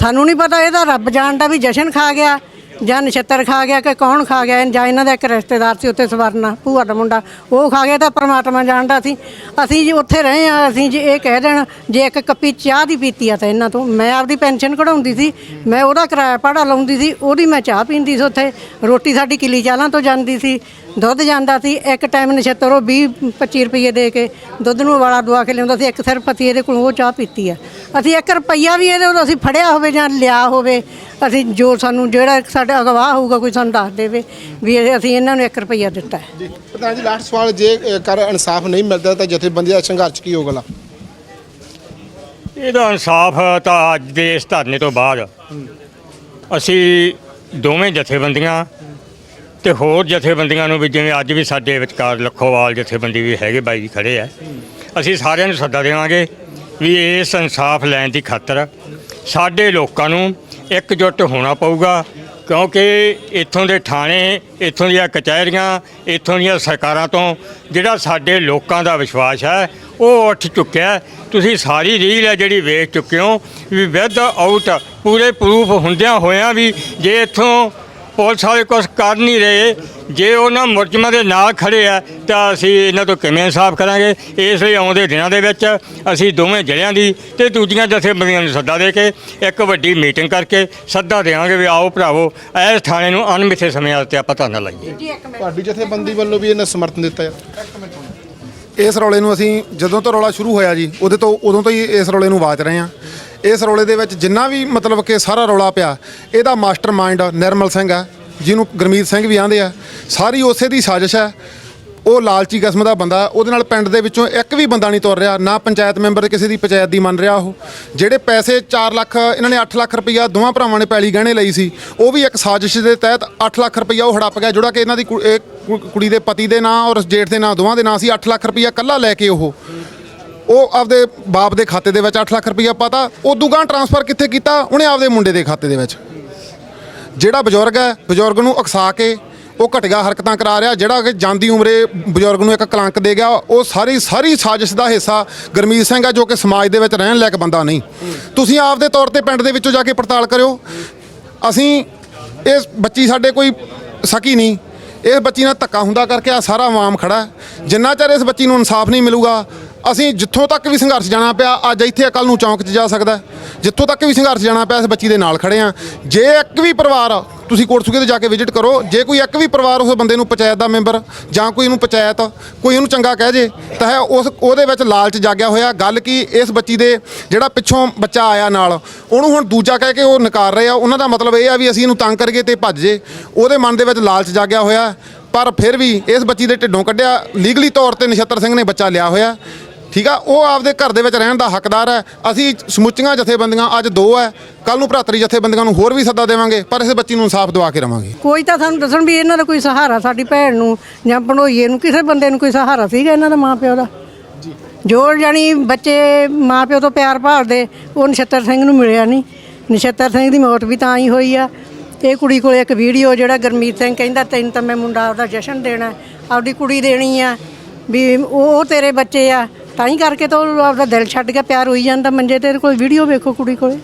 ਸਾਨੂੰ ਨਹੀਂ ਪਤਾ ਇਹਦਾ ਰੱਬ ਜਾਣਦਾ ਵੀ ਜਸ਼ਨ ਖਾ ਗਿਆ। ਜਾਂ ਨਛੱਤਰ ਖਾ ਗਿਆ ਕਿ ਕੌਣ ਖਾ ਗਿਆ, ਜਾਂ ਇਹਨਾਂ ਦਾ ਇੱਕ ਰਿਸ਼ਤੇਦਾਰ ਸੀ ਉੱਥੇ ਸਵਰਨਾ, ਭੂਆ ਦਾ ਮੁੰਡਾ, ਉਹ ਖਾ ਗਿਆ ਤਾਂ ਪਰਮਾਤਮਾ ਜਾਣਦਾ ਸੀ। ਅਸੀਂ ਜੀ ਉੱਥੇ ਰਹੇ ਆ ਅਸੀਂ ਜੇ ਇਹ ਕਹਿ ਦੇਣ, ਜੇ ਇੱਕ ਕੱਪੀ ਚਾਹ ਦੀ ਪੀਤੀ ਆ ਤਾਂ ਇਹਨਾਂ ਤੋਂ, ਮੈਂ ਆਪਦੀ ਪੈਨਸ਼ਨ ਕਢਾਉਂਦੀ ਸੀ, ਮੈਂ ਉਹਦਾ ਕਿਰਾਇਆ ਭਾੜਾ ਲਾਉਂਦੀ ਸੀ, ਉਹਦੀ ਮੈਂ ਚਾਹ ਪੀਂਦੀ ਸੀ ਉੱਥੇ, ਰੋਟੀ ਸਾਡੀ ਕਿਲੀ ਚਾਲਾਂ ਤੋਂ ਜਾਂਦੀ ਸੀ। ਦੁੱਧ ਜਾਂਦਾ ਸੀ ਇੱਕ ਟਾਈਮ ਨਛੱਤਰ ਉਹ 20 25 ਰੁਪਏ ਦੇ ਕੇ ਦੁੱਧ ਨੂੰ ਵਾਲਾ ਦਵਾ ਕੇ ਲਿਆਉਂਦਾ ਸੀ ਇੱਕ ਸਿਰਫ ਪਤੀ ਇਹਦੇ ਕੋਲੋਂ ਉਹ ਚਾਹ ਪੀਤੀ ਆ। ਅਸੀਂ 1 ਰੁਪਈਆ ਵੀ ਇਹਦੇ ਕੋਲੋਂ ਅਸੀਂ ਫੜਿਆ ਹੋਵੇ ਜਾਂ ਲਿਆ ਹੋਵੇ ਅਸੀਂ ਜੋ ਸਾਨੂੰ ਜਿਹੜਾ ਸਾਡਾ ਅਗਵਾਹ ਹੋਊਗਾ ਕੋਈ ਸਾਨੂੰ ਦੱਸ ਦੇਵੇ ਵੀ ਇਹ- ਅਸੀਂ ਇਹਨਾਂ ਨੂੰ 1 ਰੁਪਈਆ ਦਿੱਤਾ ਹੈ। ਜੀ ਪ੍ਰਧਾਨ ਜੀ ਲਾਸਟ ਸਵਾਲ ਜੇ ਅ, ਕਰ ਇਨਸਾਫ ਨਹੀਂ ਮਿਲਦਾ ਤਾਂ ਜਥੇਬੰਦੀ ਦਾ ਸੰਘਰਸ਼ ਕੀ ਹੋਊਗਾ? ਇਹਦਾ ਇਨਸਾਫ ਤਾਂ ਅੱਜ ਦੇ ਇਸ ਧਰਨੇ ਤੋਂ ਬਾਅਦ। ਅਸੀਂ ਦੋਵੇਂ ਜਥੇਬੰਦੀਆਂ ਤੇ ਹੋਰ ਜਥੇਬੰਦੀਆਂ ਨੂੰ ਵੀ, ਜਿਵੇਂ ਅੱਜ ਵੀ ਸਾਡੇ ਵਿਚਕਾਰ ਲੱਖੋਵਾਲ ਜਥੇਬੰਦੀ ਵੀ ਹੈਗੇ, ਬਾਈ ਜੀ ਖੜੇ ਆ। ਅਸੀਂ ਸਾਰਿਆਂ ਨੂੰ ਸੱਦਾ ਦੇਵਾਂਗੇ ਵੀ ਇਸ ਇਨਸਾਫ ਲੈਣ ਦੀ ਖਾਤਰ ਸਾਡੇ ਲੋਕਾਂ ਨੂੰ ਇਕਜੁੱਟ ਹੋਣਾ ਪਊਗਾ, ਕਿਉਂਕਿ ਇੱਥੋਂ ਦੇ ਥਾਣੇ, ਇੱਥੋਂ ਦੀਆਂ ਕਚਹਿਰੀਆਂ, ਇੱਥੋਂ ਦੀਆਂ ਸਰਕਾਰਾਂ ਤੋਂ ਜਿਹੜਾ ਸਾਡੇ ਲੋਕਾਂ ਦਾ ਵਿਸ਼ਵਾਸ ਹੈ, ਉਹ ਉੱਠ ਚੁੱਕਿਆ ਤੁਸੀਂ ਸਾਰੀ ਰੀਲ ਹੈ ਜਿਹੜੀ ਵੇਖ ਚੁੱਕੇ ਹੋ ਵੀ ਵਿਦ ਆਊਟ ਪੂਰੇ ਪ੍ਰੂਫ ਹੁੰਦਿਆਂ ਹੋਇਆਂ ਵੀ ਜੇ ਇੱਥੋਂ ਪੁਲਿਸ ਵਾਲੇ ਕੁਝ ਕਰ ਨਹੀਂ ਰਹੇ। ਜੇ ਉਹਨਾਂ ਮੁਲਜ਼ਮਾਂ ਦੇ ਨਾਲ ਖੜੇ ਆ ਤਾਂ ਅਸੀਂ ਇਹਨਾਂ ਤੋਂ ਕਿਵੇਂ ਇਨਸਾਫ ਕਰਾਂਗੇ? ਇਸ ਲਈ ਆਉਂਦੇ ਦਿਨਾਂ ਦੇ ਵਿੱਚ ਅਸੀਂ ਦੋਵੇਂ ਜ਼ਿਲ੍ਹਿਆਂ ਦੀ ਤੇ ਦੂਜੀਆਂ ਜਥੇਬੰਦੀਆਂ ਨੂੰ ਸੱਦਾ ਦੇ ਕੇ ਇੱਕ ਵੱਡੀ ਮੀਟਿੰਗ ਕਰਕੇ ਸੱਦਾ ਦੇਵਾਂਗੇ ਵੀ ਆਓ ਭਰਾਵੋ ਇਸ ਥਾਣੇ ਨੂੰ ਅਣਮਿੱਥੇ ਸਮੇਂ ਵਾਸਤੇ ਆਪਾਂ ਧਰਨਾ ਲਾਈਏ। ਤੁਹਾਡੀ ਜਥੇਬੰਦੀ ਵੱਲੋਂ ਵੀ ਇਹਨਾਂ ਸਮਰਥਨ ਦਿੱਤਾ ਇਸ ਰੌਲੇ ਨੂੰ ਅਸੀਂ ਜਦੋਂ ਤੋਂ ਰੌਲਾ ਸ਼ੁਰੂ ਹੋਇਆ ਜੀ ਉਹਦੇ ਤੋਂ ਉਦੋਂ ਤੋਂ ਹੀ ਇਸ ਰੌਲੇ ਨੂੰ ਵਾਚ ਰਹੇ ਹਾਂ। ਇਸ ਰੌਲੇ ਦੇ ਵਿੱਚ ਜਿੰਨਾ ਵੀ ਮਤਲਬ ਕਿ ਸਾਰਾ ਰੌਲਾ ਪਿਆ, ਇਹਦਾ ਮਾਸਟਰਮਾਈਂਡ ਨਿਰਮਲ ਸਿੰਘ ਹੈ, ਜਿਹਨੂੰ ਗੁਰਮੀਤ ਸਿੰਘ ਵੀ ਆਂਦੇ ਆ। ਸਾਰੀ ਉਸੇ ਦੀ ਸਾਜ਼ਿਸ਼ ਹੈ। ਉਹ ਲਾਲਚੀ ਕਿਸਮ ਦਾ ਬੰਦਾ ਉਹਦੇ ਨਾਲ ਪਿੰਡ ਦੇ ਵਿੱਚੋਂ ਇੱਕ ਵੀ ਬੰਦਾ ਨਹੀਂ ਤੁਰ ਰਿਹਾ। ਨਾ ਪੰਚਾਇਤ ਮੈਂਬਰ ਕਿਸੇ ਦੀ ਪੰਚਾਇਤ ਦੀ ਮੰਨ ਰਿਹਾ ਉਹ। ਜਿਹੜੇ ਪੈਸੇ 4 ਲੱਖ, ਇਹਨਾਂ ਨੇ 8 ਲੱਖ ਰੁਪਈਆ ਦੋਵਾਂ ਭਰਾਵਾਂ ਨੇ ਪੈਲੀ ਗਹਿਣੇ ਲਈ ਸੀ। ਉਹ ਵੀ ਇੱਕ ਸਾਜ਼ਿਸ਼ ਦੇ ਤਹਿਤ 8 ਲੱਖ ਰੁਪਈਆ ਉਹ ਹੜੱਪ ਗਿਆ, ਜਿਹੜਾ ਕਿ ਇਹਨਾਂ ਦੀ ਕੁ- ਕੁੜੀ ਦੇ ਪਤੀ ਦੇ ਨਾਂ ਔਰ ਜੇਠ ਦੇ ਨਾਂ, ਦੋਵਾਂ ਦੇ ਨਾਂ ਸੀ। 8 ਲੱਖ ਰੁਪਈਆ ਕੱਲਾ ਲੈ ਕੇ ਉਹ। ਉਹ ਆਪਦੇ ਬਾਪ ਦੇ ਖਾਤੇ ਦੇ ਵਿੱਚ 8 ਲੱਖ ਰੁਪਈਆ ਪਾਤਾ, ਉਦੋਂ ਗਾਂ ਟਰਾਂਸਫਰ ਕਿੱਥੇ ਕੀਤਾ? ਉਹਨੇ ਆਪਦੇ ਮੁੰਡੇ ਦੇ ਖਾਤੇ ਦੇ ਵਿੱਚ। ਜਿਹੜਾ ਬਜ਼ੁਰਗ ਹੈ, ਬਜ਼ੁਰਗ ਨੂੰ ਉਕਸਾ ਕੇ ਉਹ ਘਟੀਆ ਹਰਕਤਾਂ ਕਰਾ ਰਿਹਾ, ਜਿਹੜਾ ਕਿ ਜਾਂਦੀ ਉਮਰੇ ਬਜ਼ੁਰਗ ਨੂੰ ਇੱਕ ਕਲੰਕ ਦੇ ਗਿਆ, ਉਹ ਸਾਰੀ ਸਾਰੀ ਸਾਜ਼ਿਸ਼ ਦਾ ਹਿੱਸਾ ਗੁਰਮੀਤ ਸਿੰਘ ਹੈ, ਜੋ ਕਿ ਸਮਾਜ ਦੇ ਵਿੱਚ ਰਹਿਣ ਲਾਇਕ ਬੰਦਾ ਨਹੀਂ। ਤੁਸੀਂ ਆਪਦੇ ਤੌਰ ਤੇ ਪਿੰਡ ਦੇ ਵਿੱਚੋਂ ਜਾ ਕੇ ਪੜਤਾਲ ਕਰਿਓ। ਅਸੀਂ ਇਸ ਬੱਚੀ ਸਾਡੇ ਕੋਈ ਸਕੀ ਨਹੀਂ। ਇਸ ਬੱਚੀ ਨਾਲ ਧੱਕਾ ਹੁੰਦਾ ਕਰਕੇ ਆ ਸਾਰਾ ਆਵਾਮ ਖੜਾ ਜਿੰਨਾ ਚਿਰ ਇਸ ਬੱਚੀ ਨੂੰ ਇਨਸਾਫ ਨਹੀਂ ਮਿਲੂਗਾ ਅਸੀਂ ਜਿੱਥੋਂ ਤੱਕ ਵੀ ਸੰਘਰਸ਼ ਜਾਣਾ ਪਿਆ, ਅੱਜ ਇੱਥੇ ਕੱਲ ਨੂੰ ਚੌਂਕ 'ਚ ਜਾ ਸਕਦਾ ਜਿੱਥੋਂ ਤੱਕ ਵੀ ਸੰਘਰਸ਼ ਜਾਣਾ ਪਿਆ ਇਸ ਬੱਚੀ ਦੇ ਨਾਲ ਖੜੇ ਆ ਜੇ ਇੱਕ ਵੀ ਪਰਿਵਾਰ ਤੁਸੀਂ ਕੋਟਸੂਕੇ ਤੇ ਜਾ ਕੇ ਵਿਜ਼ਿਟ ਕਰੋ, ਜੇ ਕੋਈ ਇੱਕ ਵੀ ਪਰਿਵਾਰ ਉਸ ਬੰਦੇ ਨੂੰ ਪੰਚਾਇਤ ਦਾ ਮੈਂਬਰ ਜਾਂ ਕੋਈ ਇਹਨੂੰ ਪੰਚਾਇਤ, ਕੋਈ ਇਹਨੂੰ ਚੰਗਾ ਕਹਿ ਜੇ, ਤਾਂ ਹੈ ਉਸ, ਉਹਦੇ ਵਿੱਚ ਲਾਲਚ ਜਾਗਿਆ ਹੋਇਆ। ਗੱਲ ਕੀ ਇਸ ਬੱਚੀ ਦੇ ਜਿਹੜਾ ਪਿੱਛੋਂ ਬੱਚਾ ਆਇਆ ਨਾਲ, ਉਹਨੂੰ ਹੁਣ ਦੂਜਾ ਕਹਿ ਕੇ ਉਹ ਨਕਾਰ ਰਹੇ ਆ। ਉਹਨਾਂ ਦਾ ਮਤਲਬ ਇਹ ਆ ਵੀ ਅਸੀਂ ਇਹਨੂੰ ਤੰਗ ਕਰੀਏ ਤੇ ਭੱਜ ਜੇ। ਉਹਦੇ ਮਨ ਦੇ ਵਿੱਚ ਲਾਲਚ ਜਾਗਿਆ ਹੋਇਆ। ਪਰ ਫਿਰ ਵੀ ਇਸ ਬੱਚੀ ਦੇ ਢਿੱਡੋਂ ਕੱਢਿਆ। ਲੀਗਲੀ ਤੌਰ ਤੇ ਨਛੱਤਰ ਸਿੰਘ ਨੇ ਬੱਚਾ ਲਿਆ ਹੋਇਆ। ਠੀਕ ਆ? ਉਹ ਆਪਦੇ ਘਰ ਦੇ ਵਿੱਚ ਰਹਿਣ ਦਾ ਹੱਕਦਾਰ ਹੈ। ਅਸੀਂ ਸਮੁੱਚੀਆਂ ਜਥੇਬੰਦੀਆਂ ਅੱਜ ਦੋ ਹੈ। ਕੱਲ ਨੂੰ ਭਰਾਤਰੀ ਜਥੇਬੰਦੀਆਂ ਨੂੰ ਹੋਰ ਵੀ ਸੱਦਾ ਦੇਵਾਂਗੇ ਪਰ ਇਸ ਬੱਚੀ ਨੂੰ ਇਨਸਾਫ ਦਿਵਾ ਕੇ ਰਵਾਂਗੇ। ਕੋਈ ਤਾਂ ਸਾਨੂੰ ਦੱਸਣ ਵੀ ਇਹਨਾਂ ਦਾ ਕੋਈ ਸਹਾਰਾ ਸਾਡੀ ਭੈਣ ਨੂੰ ਜਾਂ ਭਣੋਈਏ ਨੂੰ ਕਿਸੇ ਬੰਦੇ ਨੂੰ ਕੋਈ ਸਹਾਰਾ ਸੀਗਾ ਇਹਨਾਂ ਦਾ ਮਾਪਿਓ ਦਾ? ਜੋ। ਜਾਨੀ ਬੱਚੇ ਮਾਪਿਓ ਤੋਂ ਪਿਆਰ ਭਾਲਦੇ ਉਹ ਨਛੱਤਰ ਸਿੰਘ ਨੂੰ ਮਿਲਿਆ ਨਹੀਂ। ਨਛੱਤਰ ਸਿੰਘ ਦੀ ਮੌਤ ਵੀ ਤਾਂ ਹੀ ਹੋਈ ਆ। ਇਹ ਕੁੜੀ ਕੋਲੇ ਇੱਕ ਵੀਡੀਓ ਜਿਹੜਾ ਗੁਰਮੀਤ ਸਿੰਘ ਕਹਿੰਦਾ ਤੈਨੂੰ ਤਾਂ ਮੈਂ ਮੁੰਡਾ ਆਪਦਾ ਜਸ਼ਨ ਦੇਣਾ ਆਪਦੀ ਕੁੜੀ ਦੇਣੀ ਆ ਵੀ ਉਹ ਉਹ ਤੇਰੇ ਬੱਚੇ ਆ ਤਾਂ ਹੀ ਕਰਕੇ ਤਾਂ ਉਹ ਆਪਦਾ ਦਿਲ ਛੱਡ ਕੇ ਪਿਆਰ ਹੋਈ ਜਾਂਦਾ ਮੰਜੇ ਤੇ ਇਹਦੇ ਕੋਲ ਵੀਡੀਓ ਵੇਖੋ ਕੁੜੀ ਕੋਲੇ।